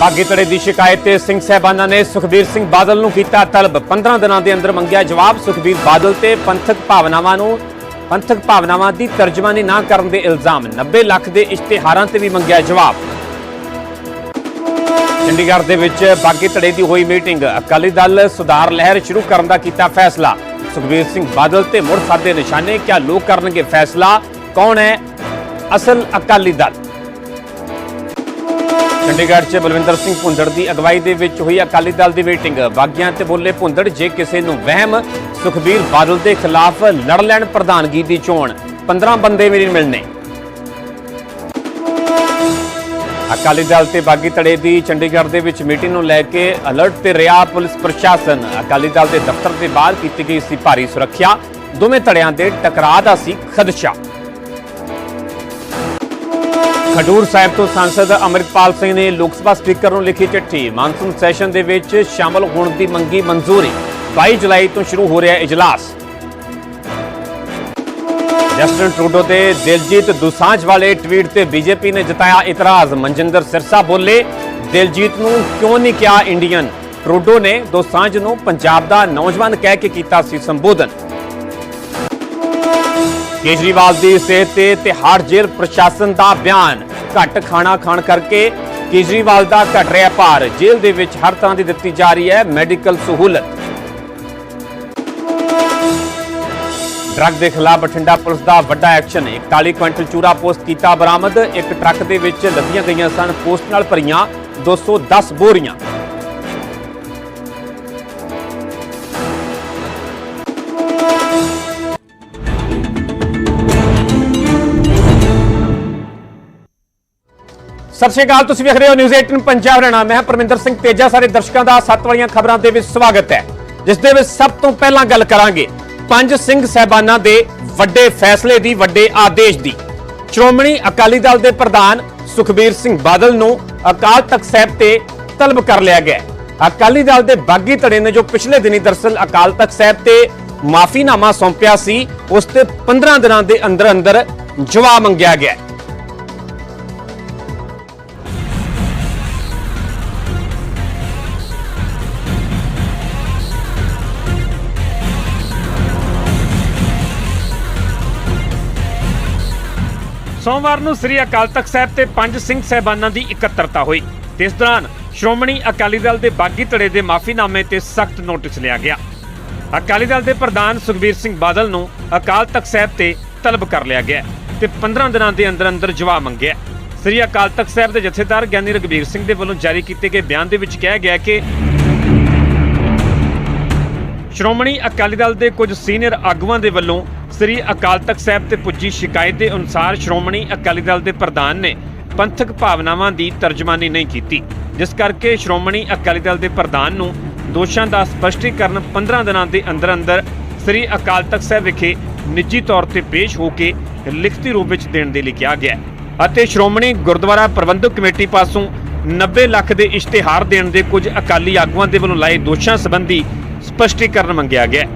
ਬਾਗੀ ਧੜੇ ਦੀ ਸ਼ਿਕਾਇਤ ਤੇ ਸਿੰਘ ਸਾਹਿਬਾਨਾਂ ਨੇ ਸੁਖਬੀਰ ਸਿੰਘ ਬਾਦਲ ਨੂੰ ਕੀਤਾ ਤਲਬ। 15 ਦਿਨਾਂ ਦੇ ਅੰਦਰ ਮੰਗਿਆ ਜਵਾਬ। ਸੁਖਬੀਰ ਬਾਦਲ ਤੇ ਪੰਥਕ ਭਾਵਨਾਵਾਂ ਨੂੰ ਪੰਥਕ ਭਾਵਨਾਵਾਂ ਦੀ ਤਰਜਮਾਨੀ ਨਾ ਕਰਨ ਦੇ ਇਲਜ਼ਾਮ। 90 ਲੱਖ ਦੇ ਇਸ਼ਤਿਹਾਰਾਂ ਤੇ ਵੀ ਮੰਗਿਆ ਜਵਾਬ। ਚੰਡੀਗੜ੍ਹ ਦੇ ਵਿੱਚ ਬਾਗੀ ਧੜੇ ਦੀ ਹੋਈ ਮੀਟਿੰਗ। ਅਕਾਲੀ ਦਲ ਸੁਧਾਰ ਲਹਿਰ ਸ਼ੁਰੂ ਕਰਨ ਦਾ ਕੀਤਾ ਫੈਸਲਾ। ਸੁਖਬੀਰ ਸਿੰਘ ਬਾਦਲ ਤੇ ਮੁੜ ਸਾਧੇ ਨਿਸ਼ਾਨੇ ਕਿਆ ਲੋਕ ਕਰਨਗੇ ਫੈਸਲਾ? ਕੌਣ ਹੈ? ਅਸਲ ਅਕਾਲੀ ਦਲ। ਚੰਡੀਗੜ੍ਹ 'ਚ ਬਲਵਿੰਦਰ ਸਿੰਘ ਭੁੰਦੜ ਦੀ ਅਗਵਾਈ ਦੇ ਵਿੱਚ ਹੋਈ ਅਕਾਲੀ ਦਲ ਦੀ ਮੀਟਿੰਗ। ਬਾਗੀਆਂ ਤੇ ਬੋਲੇ ਭੁੰਦੜ, ਜੇ ਕਿਸੇ ਨੂੰ ਵਹਿਮ, ਸੁਖਬੀਰ ਬਾਦਲ ਦੇ ਖਿਲਾਫ ਲੜ ਲੈਣ ਪ੍ਰਧਾਨਗੀ ਦੀ ਚੋਣ। 15 ਬੰਦੇ ਮੇਰੇ ਮਿਲਣੇ। ਅਕਾਲੀ ਦਲ ਤੇ ਬਾਗੀ ਧੜੇ ਦੀ ਚੰਡੀਗੜ੍ਹ ਦੇ ਵਿੱਚ ਮੀਟਿੰਗ ਨੂੰ ਲੈ ਕੇ ਅਲਰਟ ਤੇ ਰਿਹਾ ਪੁਲਿਸ ਪ੍ਰਸ਼ਾਸਨ। ਅਕਾਲੀ ਦਲ ਦੇ ਦਫ਼ਤਰ ਦੇ ਬਾਹਰ ਕੀਤੀ ਗਈ ਸੀ ਭਾਰੀ ਸੁਰੱਖਿਆ। ਦੋਵੇਂ ਧੜਿਆਂ ਦੇ ਟਕਰਾਅ ਦਾ ਸੀ ਖਦਸ਼ਾ। ਖਡੂਰ ਸਾਹਿਬ ਤੋਂ ਸੰਸਦ ਅਮਰਿਤਪਾਲ ਸਿੰਘ ਨੇ ਲੋਕ ਸਭਾ ਸਪੀਕਰ ਨੂੰ ਲਿਖੀ ਚਿੱਠੀ। ਮਾਨਸੂਨ ਸੈਸ਼ਨ ਦੇ ਵਿੱਚ ਸ਼ਾਮਲ ਹੋਣ ਦੀ ਮੰਗੀ ਮਨਜ਼ੂਰੀ। 22 ਜੁਲਾਈ ਤੋਂ ਸ਼ੁਰੂ ਹੋ ਰਿਹਾ ਇਜਲਾਸ। ਜਸਟਨ ਟਰੂਡੋ ਤੇ ਦਿਲਜੀਤ ਦੁਸਾਂਝ ਵਾਲੇ ਟਵੀਟ ਤੇ ਬੀਜੇਪੀ ਨੇ ਜਤਾਇਆ ਇਤਰਾਜ਼। ਮਨਜਿੰਦਰ ਸਿਰਸਾ ਬੋਲੇ, ਦਿਲਜੀਤ ਨੂੰ ਕਿਉਂ ਨਹੀਂ ਕਿਹਾ ਇੰਡੀਅਨ? ਟਰੂਡੋ ਨੇ ਦੁਸਾਂਝ ਨੂੰ ਪੰਜਾਬ ਦਾ ਨੌਜਵਾਨ ਕਹਿ ਕੇ ਕੀਤਾ ਸੀ ਸੰਬੋਧਨ। ਕੇਜਰੀਵਾਲ ਦੀ ਸਿਹਤ ਤੇ ਤਿਹਾੜ ਜੇਲ੍ਹ ਪ੍ਰਸ਼ਾਸਨ ਦਾ ਬਿਆਨ। ਘੱਟ ਖਾਣਾ ਖਾਣ ਕਰਕੇ ਕੇਜਰੀਵਾਲ ਦਾ ਘਟ ਰਿਹਾ ਭਾਰ। ਜੇਲ੍ਹ ਦੇ ਵਿੱਚ ਹਰ ਤਰ੍ਹਾਂ ਦੀ ਦਿੱਤੀ ਜਾ ਰਹੀ ਹੈ ਮੈਡੀਕਲ ਸਹੂਲਤ। ਡਰੱਗ ਦੇ ਖਿਲਾਫ ਬਠਿੰਡਾ ਪੁਲਿਸ ਦਾ ਵੱਡਾ ਐਕਸ਼ਨ। 41 ਕੁਇੰਟਲ ਚੂਰਾ ਪੋਸਟ ਕੀਤਾ ਬਰਾਮਦ। ਇੱਕ ਟਰੱਕ ਦੇ ਵਿੱਚ ਲੱਭੀਆਂ ਗਈਆਂ ਸਨ। ਪੋਸਟ ਨਾਲ ਭਰੀਆਂ 210 ਬੋਰੀਆਂ। ਸਤਿ ਸ਼੍ਰੀ ਅਕਾਲ, ਤੁਸੀਂ ਵੇਖ ਰਹੇ ਹੋ ਨਿਊਜ਼ 18 ਪੰਜਾਬ ਹਰਿਆਣਾ। ਮੈਂ ਪਰਮਿੰਦਰ ਸਿੰਘ ਤੇਜਾ, ਸਾਰੇ ਦਰਸ਼ਕਾਂ ਦਾ ਸੱਤ ਵਾਲੀਆਂ ਖਬਰਾਂ ਦੇ ਵਿੱਚ ਸਵਾਗਤ ਹੈ। ਜਿਸ ਦੇ ਵਿੱਚ ਸਭ ਤੋਂ ਪਹਿਲਾਂ ਗੱਲ ਕਰਾਂਗੇ ਪੰਜ ਸਿੰਘ ਸਹਿਬਾਨਾਂ ਦੇ ਵੱਡੇ ਫੈਸਲੇ ਦੀ, ਵੱਡੇ ਆਦੇਸ਼ ਦੀ। ਸ਼੍ਰੋਮਣੀ ਅਕਾਲੀ ਦਲ ਦੇ ਪ੍ਰਧਾਨ ਸੁਖਬੀਰ ਸਿੰਘ ਬਾਦਲ ਨੂੰ ਅਕਾਲ ਤਖਤ ਸਾਹਿਬ ਤੇ ਤਲਬ ਕਰ ਲਿਆ ਗਿਆ ਅਕਾਲੀ ਦਲ ਦੇ ਬਾਗੀ ਧੜੇ ਨੇ ਜੋ ਪਿਛਲੇ ਦਿਨੀ ਦਰਸਲ ਅਕਾਲ ਤਖਤ ਸਾਹਿਬ ਤੇ ਮਾਫੀਨਾਮਾ ਸੌਂਪਿਆ ਸੀ, ਉਸ ਤੇ 15 ਦਿਨਾਂ ਦੇ ਅੰਦਰ ਅੰਦਰ ਜਵਾਬ ਮੰਗਿਆ ਗਿਆ ਸੋਮਵਾਰ ਨੂੰ ਸ੍ਰੀ ਅਕਾਲ ਤਖਤ ਸਾਹਿਬ ਤੇ ਪੰਜ ਸਿੰਘ ਸਹਿਬਾਨਾਂ ਦੀ ਇਕੱਤਰਤਾ ਹੋਈ। ਤੇ ਇਸ ਦੌਰਾਨ ਸ਼੍ਰੋਮਣੀ ਅਕਾਲੀ ਦਲ ਦੇ ਬਾਗੀ ਧੜੇ ਦੇ ਮਾਫੀਨਾਮੇ ਤੇ ਸਖਤ ਨੋਟਿਸ ਲਿਆ ਗਿਆ। ਅਕਾਲੀ ਦਲ ਦੇ ਪ੍ਰਧਾਨ ਸੁਖਬੀਰ ਸਿੰਘ ਬਾਦਲ ਨੂੰ ਅਕਾਲ ਤਖਤ ਸਾਹਿਬ ਤੇ ਤਲਬ ਕਰ ਲਿਆ ਗਿਆ ਤੇ 15 ਦਿਨਾਂ ਦੇ ਅੰਦਰ ਅੰਦਰ ਜਵਾਬ ਮੰਗਿਆ। ਸ੍ਰੀ ਅਕਾਲ ਤਖਤ ਸਾਹਿਬ ਦੇ ਜਥੇਦਾਰ ਗਿਆਨੀ ਰਗਵੀਰ ਸਿੰਘ ਦੇ ਵੱਲੋਂ ਜਾਰੀ ਕੀਤੇ ਗਏ ਬਿਆਨ ਦੇ ਵਿੱਚ ਕਿਹਾ ਗਿਆ ਕਿ ਸ਼੍ਰੋਮਣੀ ਅਕਾਲੀ ਦਲ ਦੇ ਕੁਝ ਸੀਨੀਅਰ ਆਗੂਆਂ ਦੇ ਵੱਲੋਂ ਸ੍ਰੀ ਅਕਾਲ ਤਖਤ ਸਾਹਿਬ ਤੇ ਪੁੱਜੀ ਸ਼ਿਕਾਇਤ ਦੇ ਅਨੁਸਾਰ ਸ਼੍ਰੋਮਣੀ ਅਕਾਲੀ ਦਲ ਦੇ ਪ੍ਰਧਾਨ ਨੇ ਪੰਥਕ ਭਾਵਨਾਵਾਂ ਦੀ ਤਰਜਮਾਨੀ ਨਹੀਂ ਕੀਤੀ, ਜਿਸ ਕਰਕੇ ਸ਼੍ਰੋਮਣੀ ਅਕਾਲੀ ਦਲ ਦੇ ਪ੍ਰਧਾਨ ਨੂੰ ਦੋਸ਼ਾਂ ਦਾ ਸਪਸ਼ਟੀਕਰਨ 15 ਦਿਨਾਂ ਦੇ ਅੰਦਰ ਅੰਦਰ ਸ੍ਰੀ ਅਕਾਲ ਤਖਤ ਸਾਹਿਬ ਵਿਖੇ ਨਿੱਜੀ ਤੌਰ ਤੇ ਪੇਸ਼ ਹੋ ਕੇ ਲਿਖਤੀ ਰੂਪ ਵਿੱਚ ਦੇਣ ਦੇ ਲਈ ਕਿਹਾ ਗਿਆ ਅਤੇ ਸ਼੍ਰੋਮਣੀ ਗੁਰਦੁਆਰਾ ਪ੍ਰਬੰਧਕ ਕਮੇਟੀ ਪਾਸੋਂ 90 ਲੱਖ ਦੇ ਇਸ਼ਤਿਹਾਰ ਦੇਣ ਦੇ ਕੁਝ ਅਕਾਲੀ ਆਗੂਆਂ ਦੇ ਵੱਲੋਂ ਲਾਏ ਦੋਸ਼ਾਂ ਸੰਬੰਧੀ ਸਪਸ਼ਟੀਕਰਨ ਮੰਗਿਆ ਗਿਆ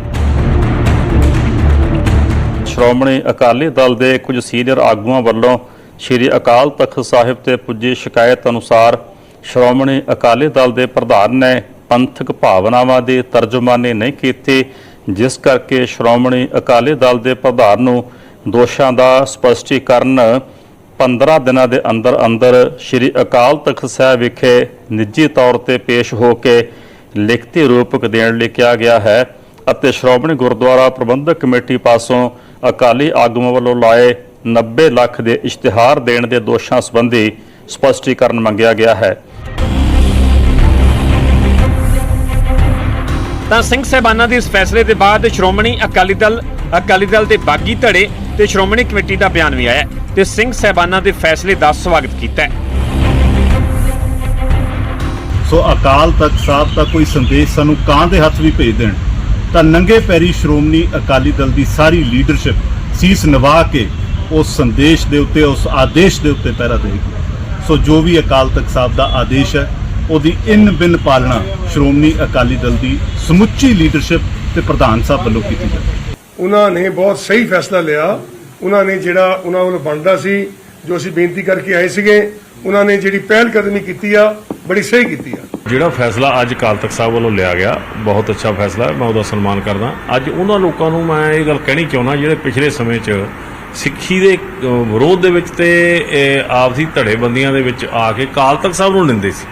ਸ਼੍ਰੋਮਣੀ ਅਕਾਲੀ ਦਲ ਦੇ ਕੁਝ ਸੀਨੀਅਰ ਆਗੂਆਂ ਵੱਲੋਂ ਸ੍ਰੀ ਅਕਾਲ ਤਖਤ ਸਾਹਿਬ ਤੇ ਪੁੱਜੀ ਸ਼ਿਕਾਇਤ ਅਨੁਸਾਰ ਸ਼੍ਰੋਮਣੀ ਅਕਾਲੀ ਦਲ ਦੇ ਪ੍ਰਧਾਨ ਨੇ ਪੰਥਕ ਭਾਵਨਾਵਾਂ ਦੀ ਤਰਜਮਾਨੀ ਨਹੀਂ ਕੀਤੀ, ਜਿਸ ਕਰਕੇ ਸ਼੍ਰੋਮਣੀ ਅਕਾਲੀ ਦਲ ਦੇ ਪ੍ਰਧਾਨ ਨੂੰ ਦੋਸ਼ਾਂ ਦਾ ਸਪਸ਼ਟੀਕਰਨ 15 ਦਿਨਾਂ ਦੇ ਅੰਦਰ ਅੰਦਰ ਸ੍ਰੀ ਅਕਾਲ ਤਖਤ ਸਾਹਿਬ ਵਿਖੇ ਨਿੱਜੀ ਤੌਰ ਤੇ ਪੇਸ਼ ਹੋ ਕੇ ਲਿਖਤੀ ਰੂਪਕ ਦੇਣ ਲਈ ਕਿਹਾ ਗਿਆ ਹੈ। ਅਤੇ ਸ਼੍ਰੋਮਣੀ ਗੁਰਦੁਆਰਾ ਪ੍ਰਬੰਧਕ ਕਮੇਟੀ ਪਾਸੋਂ ਅਕਾਲੀ ਆਗੂਆਂ ਵੱਲੋਂ ਲਾਏ 90 ਲੱਖ ਦੇ ਇਸ਼ਤਿਹਾਰ ਦੇਣ ਦੇ ਦੋਸ਼ਾਂ ਸੰਬੰਧੀ ਸਪਸ਼ਟੀਕਰਨ ਮੰਗਿਆ ਗਿਆ ਹੈ। ਤਾਂ ਸਿੰਘ ਸਹਿਬਾਨਾਂ ਦੇ ਇਸ ਫੈਸਲੇ ਦੇ ਬਾਅਦ ਸ਼੍ਰੋਮਣੀ ਅਕਾਲੀ ਦਲ ਅਕਾਲੀ ਦਲ ਦੇ ਬਾਗੀ ਧੜੇ ਤੇ ਸ਼੍ਰੋਮਣੀ ਕਮੇਟੀ ਦਾ ਬਿਆਨ ਵੀ ਆਇਆ ਤੇ ਸਿੰਘ ਸਹਿਬਾਨਾਂ ਦੇ ਫੈਸਲੇ ਦਾ ਸਵਾਗਤ ਕੀਤਾ ਹੈ। ਸੋ ਅਕਾਲ ਤਖਤ ਸਾਹਿਬ ਦਾ ਕੋਈ ਸੰਦੇਸ਼ ਸਾਨੂੰ ਕਾਂ ਦੇ ਹੱਥ ਵੀ ਭੇਜ ਦੇਣ? ਤਾਂ ਨੰਗੇ ਪੈਰੀ ਸ਼੍ਰੋਮਣੀ ਅਕਾਲੀ ਦਲ ਦੀ ਸਾਰੀ ਲੀਡਰਸ਼ਿਪ ਸੀਸ ਨਿਵਾ ਕੇ ਉਸ ਸੰਦੇਸ਼ ਦੇ ਉੱਤੇ, ਉਸ ਆਦੇਸ਼ ਦੇ ਉੱਤੇ ਪਹਿਰਾ ਦੇਗੀ ਸੋ ਜੋ ਵੀ ਅਕਾਲ ਤਖਤ ਸਾਹਿਬ ਦਾ ਆਦੇਸ਼ ਹੈ, ਉਹਦੀ ਇਨ ਬਿਨ ਪਾਲਣਾ ਸ਼੍ਰੋਮਣੀ ਅਕਾਲੀ ਦਲ ਦੀ ਸਮੁੱਚੀ ਲੀਡਰਸ਼ਿਪ ਤੇ ਪ੍ਰਧਾਨ ਸਾਹਿਬ ਵੱਲੋਂ ਕੀਤੀ ਜਾਵੇ ਉਹਨਾਂ ਨੇ ਬਹੁਤ ਸਹੀ ਫੈਸਲਾ ਲਿਆ। ਉਹਨਾਂ ਨੇ ਜਿਹੜਾ, ਉਹਨਾਂ ਵੱਲੋਂ ਬਣਦਾ ਸੀ ਜੋ ਅਸੀਂ ਬੇਨਤੀ ਕਰਕੇ ਆਏ ਸੀਗੇ, ਉਹਨਾਂ ਨੇ ਜਿਹੜੀ ਪਹਿਲ ਕਦਮੀ ਕੀਤੀ ਆ, ਬੜੀ ਸਹੀ ਕੀਤੀ ਆ ਜਿਹੜਾ ਫੈਸਲਾ ਅੱਜ ਕਾਲ ਤਖਤ ਸਾਹਿਬ ਵੱਲੋਂ ਲਿਆ ਗਿਆ, ਬਹੁਤ ਅੱਛਾ ਫੈਸਲਾ ਹੈ, ਮੈਂ ਉਹਦਾ ਸਨਮਾਨ ਕਰਦਾ ਅੱਜ ਉਹਨਾਂ ਲੋਕਾਂ ਨੂੰ ਮੈਂ ਇਹ ਗੱਲ ਕਹਿਣੀ ਚਾਹੁੰਦਾ, ਜਿਹੜੇ ਪਿਛਲੇ ਸਮੇਂ 'ਚ ਸਿੱਖੀ ਦੇ ਵਿਰੋਧ ਦੇ ਵਿੱਚ ਤੇ ਆਪਸੀ ਧੜੇਬੰਦੀਆਂ ਦੇ ਵਿੱਚ ਆ ਕੇ ਕਾਲ ਤਖਤ ਸਾਹਿਬ ਨੂੰ ਨਿੰਦੇ ਸੀ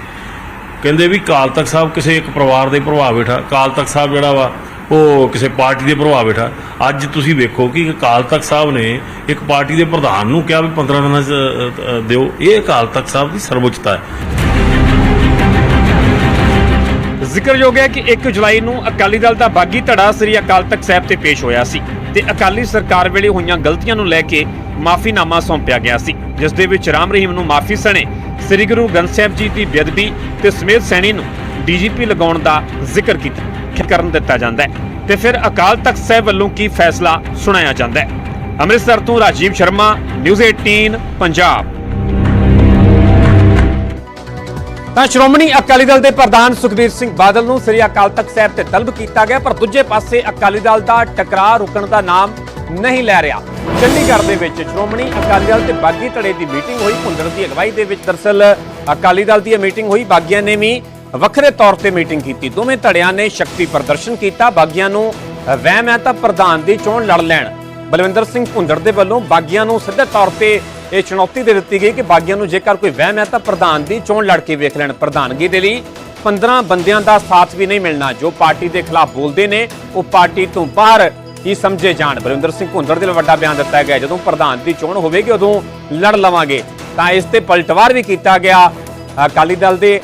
ਕਹਿੰਦੇ ਵੀ ਕਾਲ ਤਖਤ ਸਾਹਿਬ ਕਿਸੇ ਇੱਕ ਪਰਿਵਾਰ ਦੇ ਪ੍ਰਭਾਵ ਹੇਠ ਆ। ਅਕਾਲ ਤਖਤ ਸਾਹਿਬ ਜਿਹੜਾ ਵਾ ਉਹ ਕਿਸੇ ਪਾਰਟੀ ਦੇ ਪ੍ਰਭਾਵ ਹੇਠ। ਅੱਜ ਤੁਸੀਂ ਵੇਖੋ ਕਿ ਅਕਾਲ ਤਖਤ ਸਾਹਿਬ ਨੇ ਇੱਕ ਪਾਰਟੀ ਦੇ ਪ੍ਰਧਾਨ ਨੂੰ ਕਿਹਾ ਵੀ 15 ਦਿਨਾਂ ਦਿਓ। ਇਹ ਅਕਾਲ ਤਖਤ ਸਾਹਿਬ ਦੀ ਸਰਵਉੱਚਤਾ ਹੈ। ਜ਼ਿਕਰਯੋਗ ਹੈ ਕਿ 1 ਜੁਲਾਈ ਨੂੰ ਅਕਾਲੀ ਦਲ ਦਾ ਬਾਗੀ ਧੜਾ ਸ੍ਰੀ ਅਕਾਲ ਤਖਤ ਸਾਹਿਬ ਤੇ ਪੇਸ਼ ਹੋਇਆ ਸੀ ਤੇ ਅਕਾਲੀ ਸਰਕਾਰ ਵੇਲੇ ਹੋਈਆਂ ਗਲਤੀਆਂ ਨੂੰ ਲੈ ਕੇ ਮਾਫੀਨਾਮਾ ਸੌਂਪਿਆ ਗਿਆ ਸੀ, ਜਿਸ ਦੇ ਵਿੱਚ ਰਾਮ ਰਹੀਮ ਨੂੰ ਮਾਫੀ ਸਣੇ ਸ੍ਰੀ ਗੁਰੂ ਗ੍ਰੰਥ ਸਾਹਿਬ ਜੀ ਦੀ ਬੇਅਦਬੀ ਤੇ ਸਮੇਤ ਸੈਣੀ ਨੂੰ ਡੀਜੀਪੀ ਲਗਾਉਣ ਦਾ ਜ਼ਿਕਰ ਕੀਤਾ। ਕਰਨ ਦਿੱਤਾ ਜਾਂਦਾ ਹੈ। ਤੇ ਫਿਰ ਅਕਾਲ ਤਖਤ ਸਾਹਿਬ ਵੱਲੋਂ ਕੀ ਫੈਸਲਾ ਸੁਣਾਇਆ ਜਾਂਦਾ ਹੈ? ਅੰਮ੍ਰਿਤਸਰ ਤੋਂ ਰਾਜੀਵ ਸ਼ਰਮਾ, ਨਿਊਜ਼ 18 ਪੰਜਾਬ। ਤਾਂ ਸ਼੍ਰੋਮਣੀ ਅਕਾਲੀ ਦਲ ਦੇ ਪ੍ਰਧਾਨ ਸੁਖਬੀਰ ਸਿੰਘ ਬਾਦਲ ਨੂੰ ਸ੍ਰੀ ਅਕਾਲ ਤਖਤ ਸਾਹਿਬ ਤੇ ਤਲਬ ਕੀਤਾ ਗਿਆ, ਪਰ ਦੂਜੇ ਪਾਸੇ ਅਕਾਲੀ ਦਲ ਦਾ ਟਕਰਾਅ ਰੁਕਣ ਦਾ ਨਾਮ ਨਹੀਂ ਲੈ ਰਿਹਾ। ਚੰਡੀਗੜ੍ਹ ਦੇ ਵਿੱਚ ਸ਼੍ਰੋਮਣੀ ਅਕਾਲੀ ਦਲ ਤੇ ਬਾਗੀ ਧੜੇ ਦੀ ਮੀਟਿੰਗ ਹੋਈ। ਭੁੰਦੜ ਦੀ ਅਗਵਾਈ ਦੇ ਵਿੱਚ ਦਰਸਲ ਅਕਾਲੀ ਦਲ ਦੀ ਇਹ ਮੀਟਿੰਗ ਹੋਈ। ਬਾਗੀਆਂ ਨੇ ਵੀ ਵੱਖਰੇ ਤੌਰ ਤੇ ਮੀਟਿੰਗ ਕੀਤੀ। ਦੋਵੇਂ ਧੜਿਆਂ ਨੇ ਸ਼ਕਤੀ ਪ੍ਰਦਰਸ਼ਨ ਕੀਤਾ। ਬਾਗੀਆਂ ਨੂੰ ਵਹਿਮ ਹੈ ਤਾਂ ਪ੍ਰਧਾਨ ਦੀ ਚੋਣ ਲੜ ਲੈਣ। ਬਲਵਿੰਦਰ ਸਿੰਘ ਭੁੰਦੜ ਦੇ ਵੱਲੋਂ ਬਾਗੀਆਂ ਨੂੰ ਸਿੱਧੇ ਤੌਰ ਤੇ ਇਹ ਚੁਣੌਤੀ ਦੇ ਦਿੱਤੀ ਗਈ ਕਿ ਬਾਗੀਆਂ ਨੂੰ ਜੇਕਰ ਕੋਈ ਵਹਿਮ ਹੈ ਤਾਂ ਪ੍ਰਧਾਨ ਦੀ ਚੋਣ ਲੜ ਕੇ ਵੇਖ ਲੈਣ। ਪ੍ਰਧਾਨਗੀ ਦੇ ਲਈ 15 ਬੰਦਿਆਂ ਦਾ ਸਾਥ ਵੀ ਨਹੀਂ ਮਿਲਣਾ, ਜੋ ਪਾਰਟੀ ਦੇ ਖਿਲਾਫ ਬੋਲਦੇ ਨੇ, ਉਹ ਪਾਰਟੀ ਤੋਂ ਬਾਹਰ ਹੀ ਸਮਝੇ ਜਾਣ। ਬਲਵਿੰਦਰ ਸਿੰਘ ਭੁੰਦੜ ਦੇ ਲਈ ਵੱਡਾ ਬਿਆਨ ਦਿੱਤਾ ਗਿਆ। ਜਦੋਂ ਪ੍ਰਧਾਨ ਦੀ ਚੋਣ ਹੋਵੇਗੀ, ਉਦੋਂ ਲੜ ਲਵਾਂਗੇ। ਤਾਂ ਇਸ ਤੇ ਪਲਟਵਾਰ ਵੀ ਕੀਤਾ ਗਿਆ। ਅਕਾਲੀ ਦਲ ਦੇ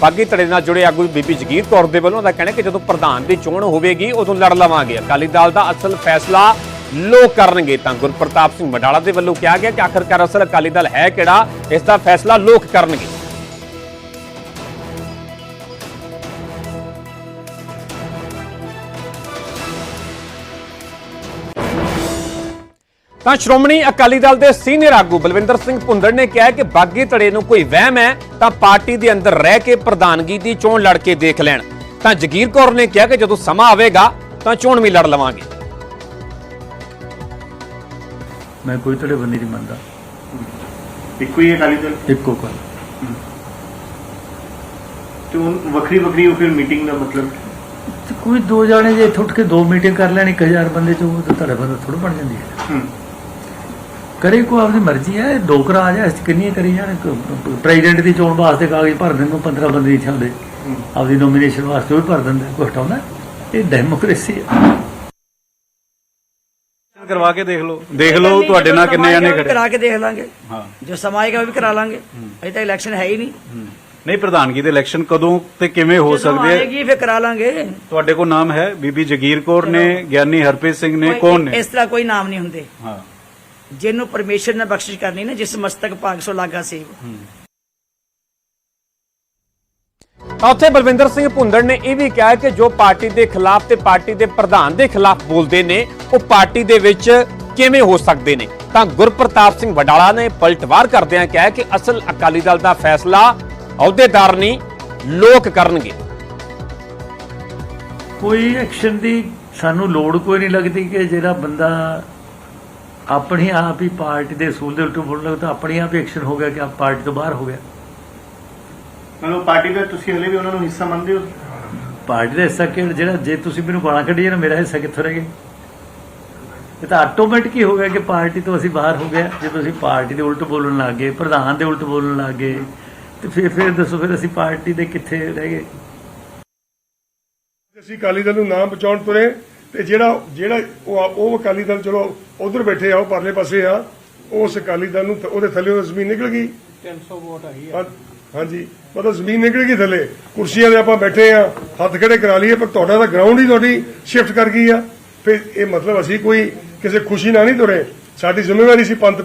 ਬਾਗੀ ਧੜੇ ਨਾਲ ਜੁੜੇ ਆਗੂ ਬੀਬੀ ਜਗੀਰ ਕੌਰ ਦੇ ਵੱਲੋਂ ਦਾ ਕਹਿਣਾ ਕਿ ਜਦੋਂ ਪ੍ਰਧਾਨ ਦੀ ਚੋਣ ਹੋਵੇਗੀ, ਉਦੋਂ ਲੜ ਲਵਾਂਗੇ। ਅਕਾਲੀ ਦਲ ਦਾ ਅਸਲ ਫੈਸਲਾ ਲੋਕ ਕਰਨਗੇ ਤਾਂ ਗੁਰਪ੍ਰਤਾਪ ਸਿੰਘ ਵਡਾਲਾ ਦੇ ਵੱਲੋਂ ਕਿਹਾ ਗਿਆ ਕਿ ਆਖਰਕਾਰ ਅਸਲ ਅਕਾਲੀ ਦਲ ਹੈ ਕਿਹੜਾ? ਇਸ ਦਾ ਫੈਸਲਾ ਲੋਕ ਕਰਨਗੇ। ਤਾਂ ਸ਼੍ਰੋਮਣੀ ਅਕਾਲੀ ਦਲ ਦੇ ਸੀਨੀਅਰ ਆਗੂ ਬਲਵਿੰਦਰ ਸਿੰਘ ਭੁੰਦੜ ਨੇ ਕਿਹਾ ਕਿ ਬਾਗੀ ਧੜੇ ਨੂੰ ਕੋਈ ਵਹਿਮ ਹੈ ਤਾਂ ਪਾਰਟੀ ਦੇ ਅੰਦਰ ਰਹਿ ਕੇ ਪ੍ਰਧਾਨਗੀ ਦੀ ਚੋਣ ਲੜ ਕੇ ਦੇਖ ਲੈਣ। ਤਾਂ ਜਗੀਰ ਕੌਰ ਨੇ ਕਿਹਾ ਕਿ ਜਦੋਂ ਸਮਾਂ ਆਵੇਗਾ ਤਾਂ ਚੋਣ ਵੀ ਲੜ ਲਵਾਂਗੇ। ਮੈਂ ਕੋਈ ਧੜੇਬੰਦੀ ਨਹੀਂ ਮੰਨਦਾ। ਇੱਕੋ ਹੀ ਅਕਾਲੀ ਦਲ? ਇੱਕੋ ਗੱਲ ਤੇ ਵੱਖਰੀ ਵੱਖਰੀ ਉਹ ਫਿਰ ਮੀਟਿੰਗ ਦਾ ਮਤਲਬ? ਕੋਈ ਦੋ ਜਾਣੇ ਜੇ ਉੱਠ ਕੇ ਦੋ ਮੀਟਿੰਗ ਕਰ ਲੈਣ 1000 ਬੰਦੇ ਚ ਉਹ ਤਾਂ ਧੜੇਬੰਦੀ ਥੋੜਾ ਬਣ ਜਾਂਦੀ ਹੈ। ਹੂੰ। ਕਰੇ ਕੋ ਆਪਣੀ ਮਰਜ਼ੀ ਹੈ ਦੋ ਕਰਾ ਜਾ ਇਸ 'ਚ ਕਿੰਨੀਆਂ ਕਰੀ ਜਾਣ? ਪ੍ਰੈਜ਼ੀਡੈਂਟ ਦੀ ਚੋਣ ਵਾਸਤੇ ਕਾਗਜ਼ ਭਰ ਦੇਣ ਨੂੰ 15 ਬੰਦੇ ਨਹੀਂ ਚਾਹੁੰਦੇ ਆਪਦੀ ਨੋਮੀਨੇਸ਼ਨ ਵਾਸਤੇ ਉਹ ਵੀ ਭਰ ਦਿੰਦੇ ਕੋਈ ਹਟਾਉਂਦਾ ਇਹ ਡੈਮੋਕ੍ਰੇਸੀ ਹੈ ਕਰਵਾ ਕੇ ਦੇਖ ਲਓ। ਦੇਖ ਲਓ ਤੁਹਾਡੇ ਨਾਲ ਕਿੰਨੇ ਜਾਣੇ ਖੜੇ। ਕਰਾ ਕੇ ਦੇਖ ਲਾਂਗੇ। ਹਾਂ। ਜੋ ਸਮਾਂ ਆਏਗਾ ਉਹ ਵੀ ਕਰਾ ਲਾਂਗੇ ਅਜੇ ਤਾਂ ਇਲੈਕਸ਼ਨ ਹੈ ਹੀ ਨਹੀਂ। ਨਹੀਂ ਪ੍ਰਧਾਨਗੀ ਦੇ ਇਲੈਕਸ਼ਨ ਕਦੋਂ ਤੇ ਕਿਵੇਂ ਹੋ ਸਕਦੇ ਹੈ ਆਏਗੀ ਫਿਰ ਕਰਾ ਲਾਂਗੇ। ਤੁਹਾਡੇ ਕੋਲ ਨਾਮ ਹੈ ਬੀਬੀ ਜਗੀਰ ਕੌਰ ਨੇ ਗਿਆਨੀ ਹਰਪ੍ਰੀਤ ਸਿੰਘ ਨੇ ਕੌਣ ਨੇ? ਇਸ ਤਰ੍ਹਾਂ ਕੋਈ ਨਾਮ ਨਹੀਂ ਹੁੰਦੇ। ਹਾਂ। ਜਿਹਨੂੰ ਪਰਮੇਸ਼ਰ ਨੇ ਬਖਸ਼ਿਸ਼ ਕਰਨੀ ਨਾ ਜਿਸ ਮਸਤਕ ਭਾਗ ਸੋ ਲਾਗਾ ਸੀ। ਤਾਂ ਉੱਥੇ ਬਲਵਿੰਦਰ ਸਿੰਘ ਭੁੰਦੜ ਨੇ ਇਹ ਵੀ ਕਿਹਾ ਕਿ ਜੋ ਪਾਰਟੀ ਦੇ ਖਿਲਾਫ ਤੇ ਪਾਰਟੀ ਦੇ ਪ੍ਰਧਾਨ ਦੇ ਖਿਲਾਫ ਬੋਲਦੇ ਨੇ ਉਹ ਪਾਰਟੀ ਦੇ ਵਿੱਚ ਕਿਵੇਂ ਹੋ ਸਕਦੇ ਨੇ? ਤਾਂ ਗੁਰਪ੍ਰਤਾਪ ਸਿੰਘ ਵਡਾਲਾ ਨੇ ਪਲਟਵਾਰ ਕਰਦਿਆਂ ਕਿਹਾ ਕਿ ਅਸਲ ਅਕਾਲੀ ਦਲ ਦਾ ਫੈਸਲਾ ਅਹੁਦੇਦਾਰ ਨਹੀਂ ਲੋਕ ਕਰਨਗੇ। ਕੋਈ ਐਕਸ਼ਨ ਦੀ ਸਾਨੂੰ ਲੋੜ ਕੋਈ ਨਹੀਂ ਲੱਗਦੀ ਕਿ ਜਿਹੜਾ ਬੰਦਾ ਆਪਣੀ ਆਪ ਹੀ ਪਾਰਟੀ ਦੇ ਅਸੂਲ ਦੇ ਉਲਟ ਬੋਲਣ ਲੱਗਾ ਤਾਂ ਆਪਣੀ ਆਪ ਹੀ ਐਕਸ਼ਨ ਹੋ ਗਿਆ ਕਿ ਆਪ ਪਾਰਟੀ ਤੋਂ ਬਾਹਰ ਹੋ ਗਿਆ। ਮਤਲਬ ਪਾਰਟੀ ਦਾ ਤੁਸੀਂ ਹਲੇ ਵੀ ਉਹਨਾਂ ਨੂੰ ਹਿੱਸਾ ਮੰਨਦੇ ਹੋ? ਪਾਰਟੀ ਦਾ ਹਿੱਸਾ ਕਿ ਜਿਹੜਾ ਜੇ ਤੁਸੀਂ ਮੈਨੂੰ ਗਾਲਾਂ ਕੱਢੀਏ ਨਾ ਮੇਰਾ ਹਿੱਸਾ ਕਿੱਥੋਂ ਰਹਿ ਗਿਆ? ਇਹ ਤਾਂ ਆਟੋਮੈਟਿਕ ਹੀ ਹੋ ਗਿਆ ਕਿ ਪਾਰਟੀ ਤੋਂ ਅਸੀਂ ਬਾਹਰ ਹੋ ਗਏ। ਜੇ ਤੁਸੀਂ ਪਾਰਟੀ ਦੇ ਉਲਟ ਬੋਲਣ ਲੱਗ ਗਏ ਪ੍ਰਧਾਨ ਦੇ ਉਲਟ ਬੋਲਣ ਲੱਗ ਗਏ ਤੇ ਫਿਰ ਫਿਰ ਦੱਸੋ ਫਿਰ ਅਸੀਂ ਪਾਰਟੀ ਦੇ ਕਿੱਥੇ ਰਹਿ ਗਏ? ਅਸੀਂ ਅਕਾਲੀ ਦਲ ਨੂੰ ਨਾਮ ਬਚਾਉਣ ਤੁਰੇ। ਤੇ ਜਿਹੜਾ ਜਿਹੜਾ ਉਹ ਉਹ ਅਕਾਲੀ ਦਲ ਚਲੋ ਉਧਰ ਬੈਠੇ ਆ ਉਹ ਪਰਲੇ ਪਾਸੇ ਆ ਉਸ ਅਕਾਲੀ ਦਲ ਨੂੰ ਉਹਦੇ ਥੱਲੇ ਉਹ ਜ਼ਮੀਨ ਨਿਕਲ ਗਈ। 300 ਵੋਟ ਆਈ ਹਾਂਜੀ ਮਤਲਬ ਜ਼ਮੀਨ ਨਿਕਲ ਗਈ ਥੱਲੇ। ਕੁਰਸੀਆਂ ਦੇ ਆਪਾਂ ਬੈਠੇ ਆ ਹੱਥ ਖੜੇ ਕਰਾ ਲਈਏ ਪਰ ਤੁਹਾਡਾ ਤਾਂ ਗਰਾਊਂਡ ਹੀ ਤੁਹਾਡੀ ਸ਼ਿਫਟ ਕਰ ਗਈ ਆ। ਫਿਰ ਇਹ ਮਤਲਬ ਅਸੀਂ ਕੋਈ ਕਿਸੇ ਖੁਸ਼ੀ ਨਾਲ ਨਹੀਂ ਤੁਰੇ। ਸਾਡੀ ਜ਼ਿੰਮੇਵਾਰੀ ਸੀ ਪੰਥ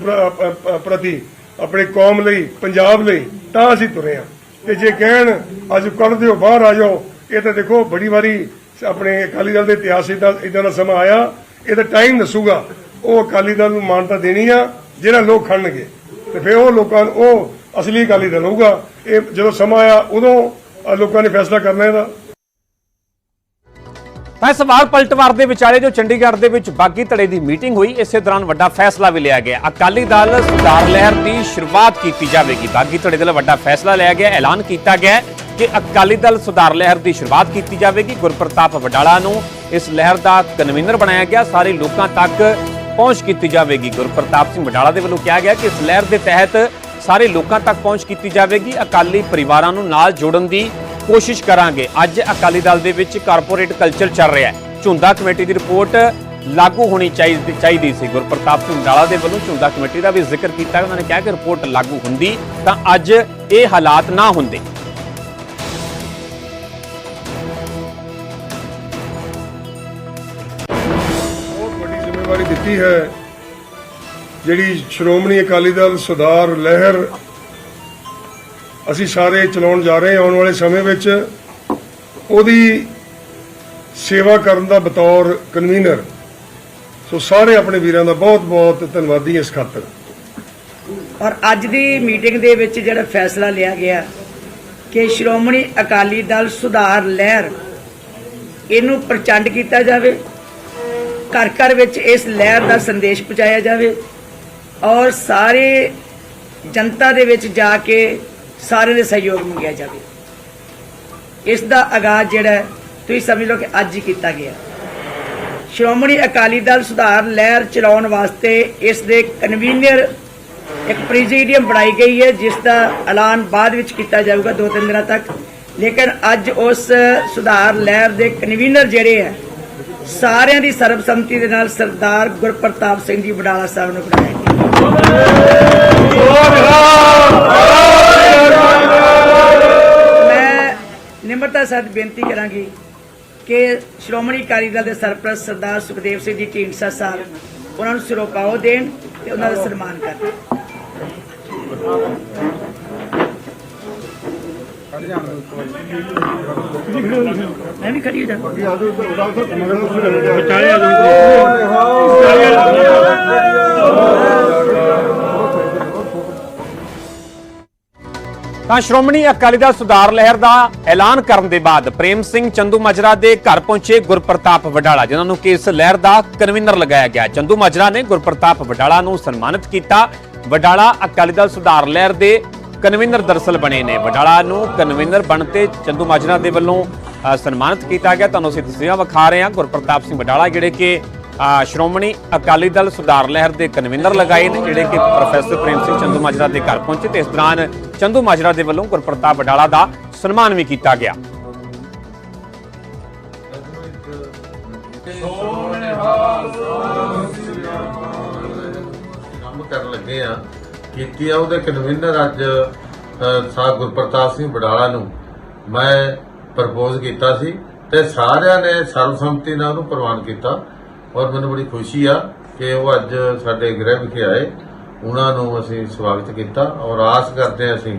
ਪ੍ਰਤੀ ਆਪਣੇ ਕੌਮ ਲਈ ਪੰਜਾਬ ਲਈ ਤਾਂ ਅਸੀਂ ਤੁਰੇ ਆ। ਤੇ ਜੇ ਕਹਿਣ ਅੱਜ ਕੱਢ ਦਿਓ ਬਾਹਰ ਆ ਜਾਓ ਇਹ ਤਾਂ ਦੇਖੋ ਬੜੀ ਵਾਰੀ ਆਪਣੇ ਅਕਾਲੀ ਦਲ ਦੇ ਇਤਿਹਾਸ ਇਦਾਂ ਇਦਾਂ ਦਾ ਸਮਾਂ ਆਇਆ, ਇਹ ਤਾਂ ਟਾਈਮ ਦੱਸੂਗਾ। ਉਹ ਅਕਾਲੀ ਦਲ ਨੂੰ ਮਾਨਤਾ ਦੇਣੀ ਆ, ਜਿਹੜਾ ਲੋਕ ਖੜਨਗੇ। ਤੇ ਫਿਰ ਉਹ ਲੋਕਾਂ ਨੂੰ ਉਹ ਅਸਲੀ ਅਕਾਲੀ ਦਲ ਹੋਊਗਾ। ਇਹ ਜਦੋਂ ਸਮਾਂ ਆਇਆ, ਉਦੋਂ ਲੋਕਾਂ ਨੇ ਫੈਸਲਾ ਕਰਨਾ ਇਹਦਾ। ਤਾਂ ਸਵਾਲ ਪਲਟਵਾਰ ਦੇ ਵਿਚਾਲੇ ਜੋ ਚੰਡੀਗੜ੍ਹ ਦੇ ਵਿੱਚ ਬਾਗੀ ਧੜੇ ਦੀ ਮੀਟਿੰਗ ਹੋਈ, ਇਸੇ ਦੌਰਾਨ ਵੱਡਾ ਫੈਸਲਾ ਵੀ ਲਿਆ ਗਿਆ। ਅਕਾਲੀ ਦਲ ਸੁਧਾਰ ਲਹਿਰ ਦੀ ਸ਼ੁਰੂਆਤ ਕੀਤੀ ਜਾਵੇਗੀ। ਬਾਗੀ ਧੜੇ ਦਾ ਵੱਡਾ ਫੈਸਲਾ ਲਿਆ ਗਿਆ, ਐਲਾਨ ਕੀਤਾ ਗਿਆ। ਕਿ ਅਕਾਲੀ ਦਲ ਸੁਧਾਰ ਲਹਿਰ ਦੀ ਸ਼ੁਰੂਆਤ ਕੀਤੀ ਜਾਵੇਗੀ। ਗੁਰਪ੍ਰਤਾਪ ਵਡਾਲਾ ਨੂੰ ਇਸ ਲਹਿਰ ਦਾ ਕਨਵੀਨਰ ਬਣਾਇਆ ਗਿਆ। ਸਾਰੇ ਲੋਕਾਂ ਤੱਕ ਪਹੁੰਚ ਕੀਤੀ ਜਾਵੇਗੀ। ਗੁਰਪ੍ਰਤਾਪ ਸਿੰਘ ਵਡਾਲਾ ਦੇ ਵੱਲੋਂ ਕਿਹਾ ਗਿਆ ਕਿ ਇਸ ਲਹਿਰ ਦੇ ਤਹਿਤ ਸਾਰੇ ਲੋਕਾਂ ਤੱਕ ਪਹੁੰਚ ਕੀਤੀ ਜਾਵੇਗੀ। ਅਕਾਲੀ ਪਰਿਵਾਰਾਂ ਨੂੰ ਨਾਲ ਜੋੜਨ ਦੀ ਕੋਸ਼ਿਸ਼ ਕਰਾਂਗੇ। ਅੱਜ ਅਕਾਲੀ ਦਲ ਦੇ ਵਿੱਚ ਕਾਰਪੋਰੇਟ ਕਲਚਰ ਚੱਲ ਰਿਹਾ ਹੈ। ਝੁੰਦਾ ਕਮੇਟੀ ਦੀ ਰਿਪੋਰਟ ਲਾਗੂ ਹੋਣੀ ਚਾਹੀਦੀ ਚਾਹੀਦੀ ਸੀ। ਗੁਰਪ੍ਰਤਾਪ ਸਿੰਘ ਵਡਾਲਾ ਦੇ ਵੱਲੋਂ ਝੁੰਦਾ ਕਮੇਟੀ ਦਾ ਵੀ ਜ਼ਿਕਰ ਕੀਤਾ। ਉਹਨਾਂ ਨੇ ਕਿਹਾ ਕਿ ਰਿਪੋਰਟ ਲਾਗੂ ਹੁੰਦੀ ਤਾਂ ਅੱਜ ਇਹ ਹਾਲਾਤ ਨਾ ਹੁੰਦੇ। ਵੱਡੀ ਦਿੱਤੀ ਹੈ, ਜਿਹੜੀ ਸ਼੍ਰੋਮਣੀ ਅਕਾਲੀ ਦਲ ਸੁਧਾਰ ਲਹਿਰ ਅਸੀਂ ਸਾਰੇ ਚਲਾਉਣ ਜਾ ਰਹੇ ਹਾਂ ਆਉਣ ਵਾਲੇ ਸਮੇਂ ਵਿੱਚ, ਉਹਦੀ ਸੇਵਾ ਕਰਨ ਦਾ ਬਤੌਰ ਕਨਵੀਨਰ। ਸੋ ਸਾਰੇ ਆਪਣੇ ਵੀਰਾਂ ਦਾ ਬਹੁਤ ਬਹੁਤ ਧੰਨਵਾਦੀ ਇਸ ਖਾਤਰ। ਔਰ ਅੱਜ ਦੀ ਮੀਟਿੰਗ ਦੇ ਵਿੱਚ ਜਿਹੜਾ ਫੈਸਲਾ ਲਿਆ ਗਿਆ ਕਿ ਸ਼੍ਰੋਮਣੀ ਅਕਾਲੀ ਦਲ ਸੁਧਾਰ ਲਹਿਰ, ਇਹਨੂੰ ਪ੍ਰਚੰਡ ਕੀਤਾ ਜਾਵੇ। ਘਰ ਘਰ ਵਿੱਚ ਇਸ ਲਹਿਰ ਦਾ ਸੰਦੇਸ਼ ਪਹੁੰਚਾਇਆ ਜਾਵੇ ਔਰ ਸਾਰੇ ਜਨਤਾ ਦੇ ਵਿੱਚ ਜਾ ਕੇ ਸਾਰੇ ਦੇ ਸਹਿਯੋਗ ਮੰਗਿਆ ਜਾਵੇ। ਇਸ ਦਾ ਆਗਾਜ਼ ਜਿਹੜਾ ਤੁਸੀਂ ਸਮਝ ਲਓ ਕਿ ਅੱਜ ਹੀ ਕੀਤਾ ਗਿਆ। ਸ਼੍ਰੋਮਣੀ ਅਕਾਲੀ ਦਲ ਸੁਧਾਰ ਲਹਿਰ ਚਲਾਉਣ ਵਾਸਤੇ ਇਸ ਦੇ ਕਨਵੀਨਰ ਇੱਕ ਪ੍ਰੈਜ਼ੀਡੀਅਮ ਬਣਾਈ ਗਈ ਹੈ, ਜਿਸ ਦਾ ਐਲਾਨ ਬਾਅਦ ਵਿੱਚ ਕੀਤਾ ਜਾਊਗਾ ਦੋ ਤਿੰਨ ਦਿਨਾਂ ਤੱਕ। ਲੇਕਿਨ ਅੱਜ ਉਸ ਸੁਧਾਰ ਲਹਿਰ ਦੇ ਕਨਵੀਨਰ ਜਿਹੜੇ ਹੈ ਸਾਰਿਆਂ ਦੀ ਸਰਬਸੰਮਤੀ ਦੇ ਨਾਲ ਸਰਦਾਰ ਗੁਰਪ੍ਰਤਾਪ ਸਿੰਘ ਜੀ ਵਡਾਲਾ ਸਾਹਿਬ ਨੂੰ ਬਣਾਇਆ ਮੈਂ ਨਿਮਰਤਾ ਸਾਹਿਬ ਬੇਨਤੀ ਕਰਾਂਗੀ ਕਿ ਸ਼੍ਰੋਮਣੀ ਅਕਾਲੀ ਦਲ ਦੇ ਸਰਪ੍ਰਸਤ ਸਰਦਾਰ ਸੁਖਦੇਵ ਸਿੰਘ ਜੀ ਢੀਂਡਸਾ ਸਾਹਿਬ, ਉਹਨਾਂ ਨੂੰ ਸਿਰੋਪਾਓ ਦੇਣ ਤੇ ਉਹਨਾਂ ਦਾ ਸਨਮਾਨ ਕਰਨ। ਮੈਂ ਵੀ ਖੜੀ ਹੋ ਜਾਵਾਂ ਤਾਂ ਸ਼੍ਰੋਮਣੀ ਅਕਾਲੀ ਦਲ ਸੁਧਾਰ ਲਹਿਰ ਦਾ ਐਲਾਨ ਕਰਨ ਦੇ ਬਾਅਦ ਪ੍ਰੇਮ ਸਿੰਘ ਚੰਦੂ ਮਾਜਰਾ ਦੇ ਘਰ ਪਹੁੰਚੇ ਗੁਰਪ੍ਰਤਾਪ ਵਡਾਲਾ, ਜਿਨ੍ਹਾਂ ਨੂੰ ਕਿ ਇਸ ਲਹਿਰ ਦਾ ਕਨਵੀਨਰ ਲਗਾਇਆ ਗਿਆ। ਚੰਦੂ ਮਾਜਰਾ ਨੇ ਗੁਰਪ੍ਰਤਾਪ ਵਡਾਲਾ ਨੂੰ ਸਨਮਾਨਿਤ ਕੀਤਾ। ਵਡਾਲਾ ਅਕਾਲੀ ਦਲ ਸੁਧਾਰ ਲਹਿਰ ਦੇ ਕਨਵੀਨਰ ਦਰਸਲ ਬਣੇ ਨੇ। ਵਡਾਲਾ ਨੂੰ ਕਨਵੀਨਰ ਬਣਤੇ ਚੰਦੂ ਮਾਜਰਾ ਦੇ ਵੱਲੋਂ ਸਨਮਾਨਿਤ ਕੀਤਾ ਗਿਆ। ਤੁਹਾਨੂੰ ਅਸੀਂ ਤਸਵੀਰਾਂ ਵਿਖਾ ਰਹੇ ਹਾਂ। ਗੁਰਪ੍ਰਤਾਪ ਸਿੰਘ ਵਡਾਲਾ, ਜਿਹੜੇ ਕਿ ਸ਼੍ਰੋਮਣੀ ਅਕਾਲੀ ਦਲ ਸੁਧਾਰ ਲਹਿਰ ਦੇ ਕਨਵੀਨਰ ਲਗਾਏ ਨੇ, ਜਿਹੜੇ ਕਿ ਪ੍ਰੋਫੈਸਰ ਪ੍ਰੇਮ ਸਿੰਘ ਚੰਦੂ ਮਾਜਰਾ ਦੇ ਘਰ ਪਹੁੰਚੇ ਤੇ ਇਸ ਦੌਰਾਨ ਚੰਦੂ ਮਾਜਰਾ ਦੇ ਵੱਲੋਂ ਗੁਰਪ੍ਰਤਾਪ ਵਡਾਲਾ ਦਾ ਸਨਮਾਨ ਵੀ ਕੀਤਾ ਗਿਆ। ਕੰਮ ਕਰਨ ਲੱਗੇ ਆ। ਕੀਤੀ ਆ, ਉਹਦੇ ਕਨਵੀਨਰ ਅੱਜ ਸਾਹਿਬ ਗੁਰਪ੍ਰਤਾਪ ਸਿੰਘ ਬਡਾਲਾ ਨੂੰ ਮੈਂ ਪ੍ਰਪੋਜ਼ ਕੀਤਾ ਸੀ ਤੇ ਸਾਰਿਆਂ ਨੇ ਸਰਬਸੰਮਤੀ ਨਾਲ ਉਹਨੂੰ ਪ੍ਰਵਾਨ ਕੀਤਾ ਔਰ ਮੈਨੂੰ ਬੜੀ ਖੁਸ਼ੀ ਆ ਕਿ ਉਹ ਅੱਜ ਸਾਡੇ ਗ੍ਰਹਿ ਵਿਖੇ ਆਏ। ਉਹਨਾਂ ਨੂੰ ਅਸੀਂ ਸਵਾਗਤ ਕੀਤਾ ਔਰ ਆਸ ਕਰਦੇ ਹਾਂ ਅਸੀਂ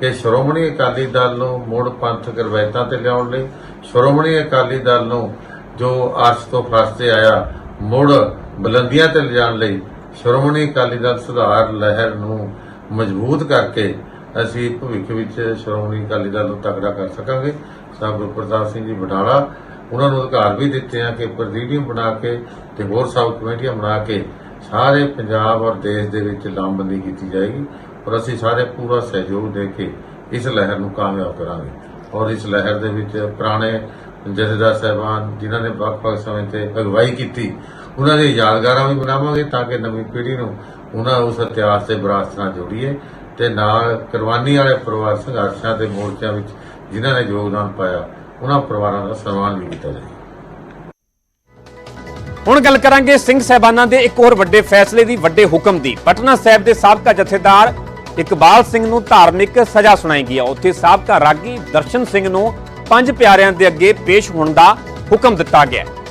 ਕਿ ਸ਼੍ਰੋਮਣੀ ਅਕਾਲੀ ਦਲ ਨੂੰ ਮੁੜ ਪੰਥਕ ਰਵਾਇਤਾਂ ਤੇ ਲਿਆਉਣ ਲਈ ਸ਼੍ਰੋਮਣੀ ਅਕਾਲੀ ਦਲ ਨੂੰ ਜੋ ਅਰਸ਼ ਤੋਂ ਫਰਸ਼ ਆਇਆ, ਮੁੜ ਬੁਲੰਦੀਆਂ ਤੇ ਲਿਜਾਣ ਲਈ ਸ਼੍ਰੋਮਣੀ ਅਕਾਲੀ ਦਲ ਸੁਧਾਰ ਲਹਿਰ ਨੂੰ ਮਜ਼ਬੂਤ ਕਰਕੇ ਅਸੀਂ ਭਵਿੱਖ ਵਿੱਚ ਸ਼੍ਰੋਮਣੀ ਅਕਾਲੀ ਦਲ ਨੂੰ ਤਕੜਾ ਕਰ ਸਕਾਂਗੇ। ਸਾਹਿਬ ਗੁਰਪ੍ਰਤਾਪ ਸਿੰਘ ਜੀ ਬਟਾਲਾ ਉਹਨਾਂ ਨੂੰ ਅਧਿਕਾਰ ਵੀ ਦਿੱਤੇ ਆ ਕਿ ਪ੍ਰੈਜ਼ੀਡੀਅਮ ਬਣਾ ਕੇ ਤੇ ਹੋਰ ਸਬ ਕਮੇਟੀਆਂ ਬਣਾ ਕੇ ਸਾਰੇ ਪੰਜਾਬ ਔਰ ਦੇਸ਼ ਦੇ ਵਿੱਚ ਲਾਮਬੰਦੀ ਕੀਤੀ ਜਾਏਗੀ। ਔਰ ਅਸੀਂ ਸਾਰੇ ਪੂਰਾ ਸਹਿਯੋਗ ਦੇ ਕੇ ਇਸ ਲਹਿਰ ਨੂੰ ਕਾਮਯਾਬ ਕਰਾਂਗੇ। ਔਰ ਇਸ ਲਹਿਰ ਦੇ ਵਿੱਚ ਪੁਰਾਣੇ ਜਥੇਦਾਰ ਸਾਹਿਬਾਨ ਜਿਨ੍ਹਾਂ ਨੇ ਵੱਖ-ਵੱਖ ਸਮੇਂ ਤੇ ਅਗਵਾਈ ਕੀਤੀ ਉਹਨਾਂ ਦੀ ਯਾਦਗਾਰਾਂ ਵੀ ਬਣਾਵਾਂਗੇ ਤਾਂ ਕਿ ਨਵੀਂ ਪੀੜ੍ਹੀ ਨੂੰ ਉਹਨਾਂ ਉਸ ਇਤਿਹਾਸ ਤੇ ਵਿਰਾਸਤ ਨਾਲ ਜੋੜੀਏ ਤੇ ਨਾਲ ਕੁਰਬਾਨੀ ਵਾਲੇ ਪਰਿਵਾਰ ਸੰਘਰਸ਼ਾਂ ਤੇ ਮੋਰਚਿਆਂ ਵਿੱਚ ਜਿਨ੍ਹਾਂ ਨੇ ਯੋਗਦਾਨ ਪਾਇਆ, ਉਹਨਾਂ ਪਰਿਵਾਰਾਂ ਦਾ ਸਨਮਾਨ ਵੀ ਕੀਤਾ ਜਾਏ ਹੁਣ ਗੱਲ ਕਰਾਂਗੇ ਸਿੰਘ ਸਹਿਬਾਨਾਂ ਦੇ ਇੱਕ ਹੋਰ ਵੱਡੇ ਫੈਸਲੇ ਦੀ, ਵੱਡੇ ਹੁਕਮ ਦੀ। ਪਟਨਾ ਸਾਹਿਬ ਦੇ ਸਾਬਕਾ ਜਥੇਦਾਰ ਇਕਬਾਲ ਸਿੰਘ ਨੂੰ ਧਾਰਮਿਕ ਸਜ਼ਾ ਸੁਣਾਈ ਗਈ ਹੈ ਉੱਥੇ ਸਾਬਕਾ ਰਾਗੀ ਦਰਸ਼ਨ ਸਿੰਘ ਨੂੰ ਪੰਜ ਪਿਆਰਿਆਂ ਦੇ ਅੱਗੇ ਪੇਸ਼ ਹੋਣ ਦਾ ਹੁਕਮ ਦਿੱਤਾ ਗਿਆ। ਹੈ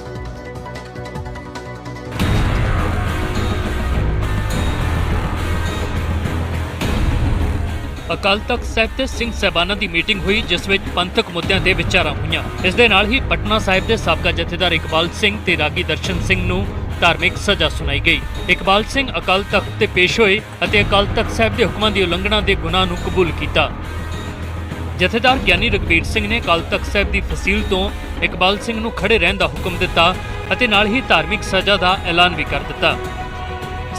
ਅਕਾਲ ਤਖਤ ਸਾਹਿਬ ਤੇ ਸਿੰਘ ਸਹਿਬਾਨਾਂ ਦੀ ਮੀਟਿੰਗ ਹੋਈ, ਜਿਸ ਵਿੱਚ ਪੰਥਕ ਮੁੱਦਿਆਂ ਤੇ ਵਿਚਾਰਾਂ ਹੋਈਆਂ। ਇਸ ਦੇ ਨਾਲ ਹੀ ਪਟਨਾ ਸਾਹਿਬ ਦੇ ਸਾਬਕਾ ਜਥੇਦਾਰ ਇਕਬਾਲ ਸਿੰਘ ਤੇ ਰਾਗੀ ਦਰਸ਼ਨ ਸਿੰਘ ਨੂੰ ਧਾਰਮਿਕ ਸਜ਼ਾ ਸੁਣਾਈ ਗਈ। ਇਕਬਾਲ ਸਿੰਘ ਅਕਾਲ ਤਖਤ ਤੇ ਪੇਸ਼ ਹੋਏ ਅਤੇ ਅਕਾਲ ਤਖਤ ਸਾਹਿਬ ਦੇ ਹੁਕਮਾਂ ਦੀ ਉਲੰਘਣਾ ਦੇ ਗੁਨਾਹ ਨੂੰ ਕਬੂਲ ਕੀਤਾ। ਜਥੇਦਾਰ ਗਿਆਨੀ ਰਗਵੀਰ ਸਿੰਘ ਨੇ ਅਕਾਲ ਤਖਤ ਸਾਹਿਬ ਦੀ ਫਸੀਲ ਤੋਂ ਇਕਬਾਲ ਸਿੰਘ ਨੂੰ ਖੜੇ ਰਹਿਣ ਦਾ ਹੁਕਮ ਦਿੱਤਾ ਅਤੇ ਨਾਲ ਹੀ ਧਾਰਮਿਕ ਸਜ਼ਾ ਦਾ ਐਲਾਨ ਵੀ ਕਰ ਦਿੱਤਾ।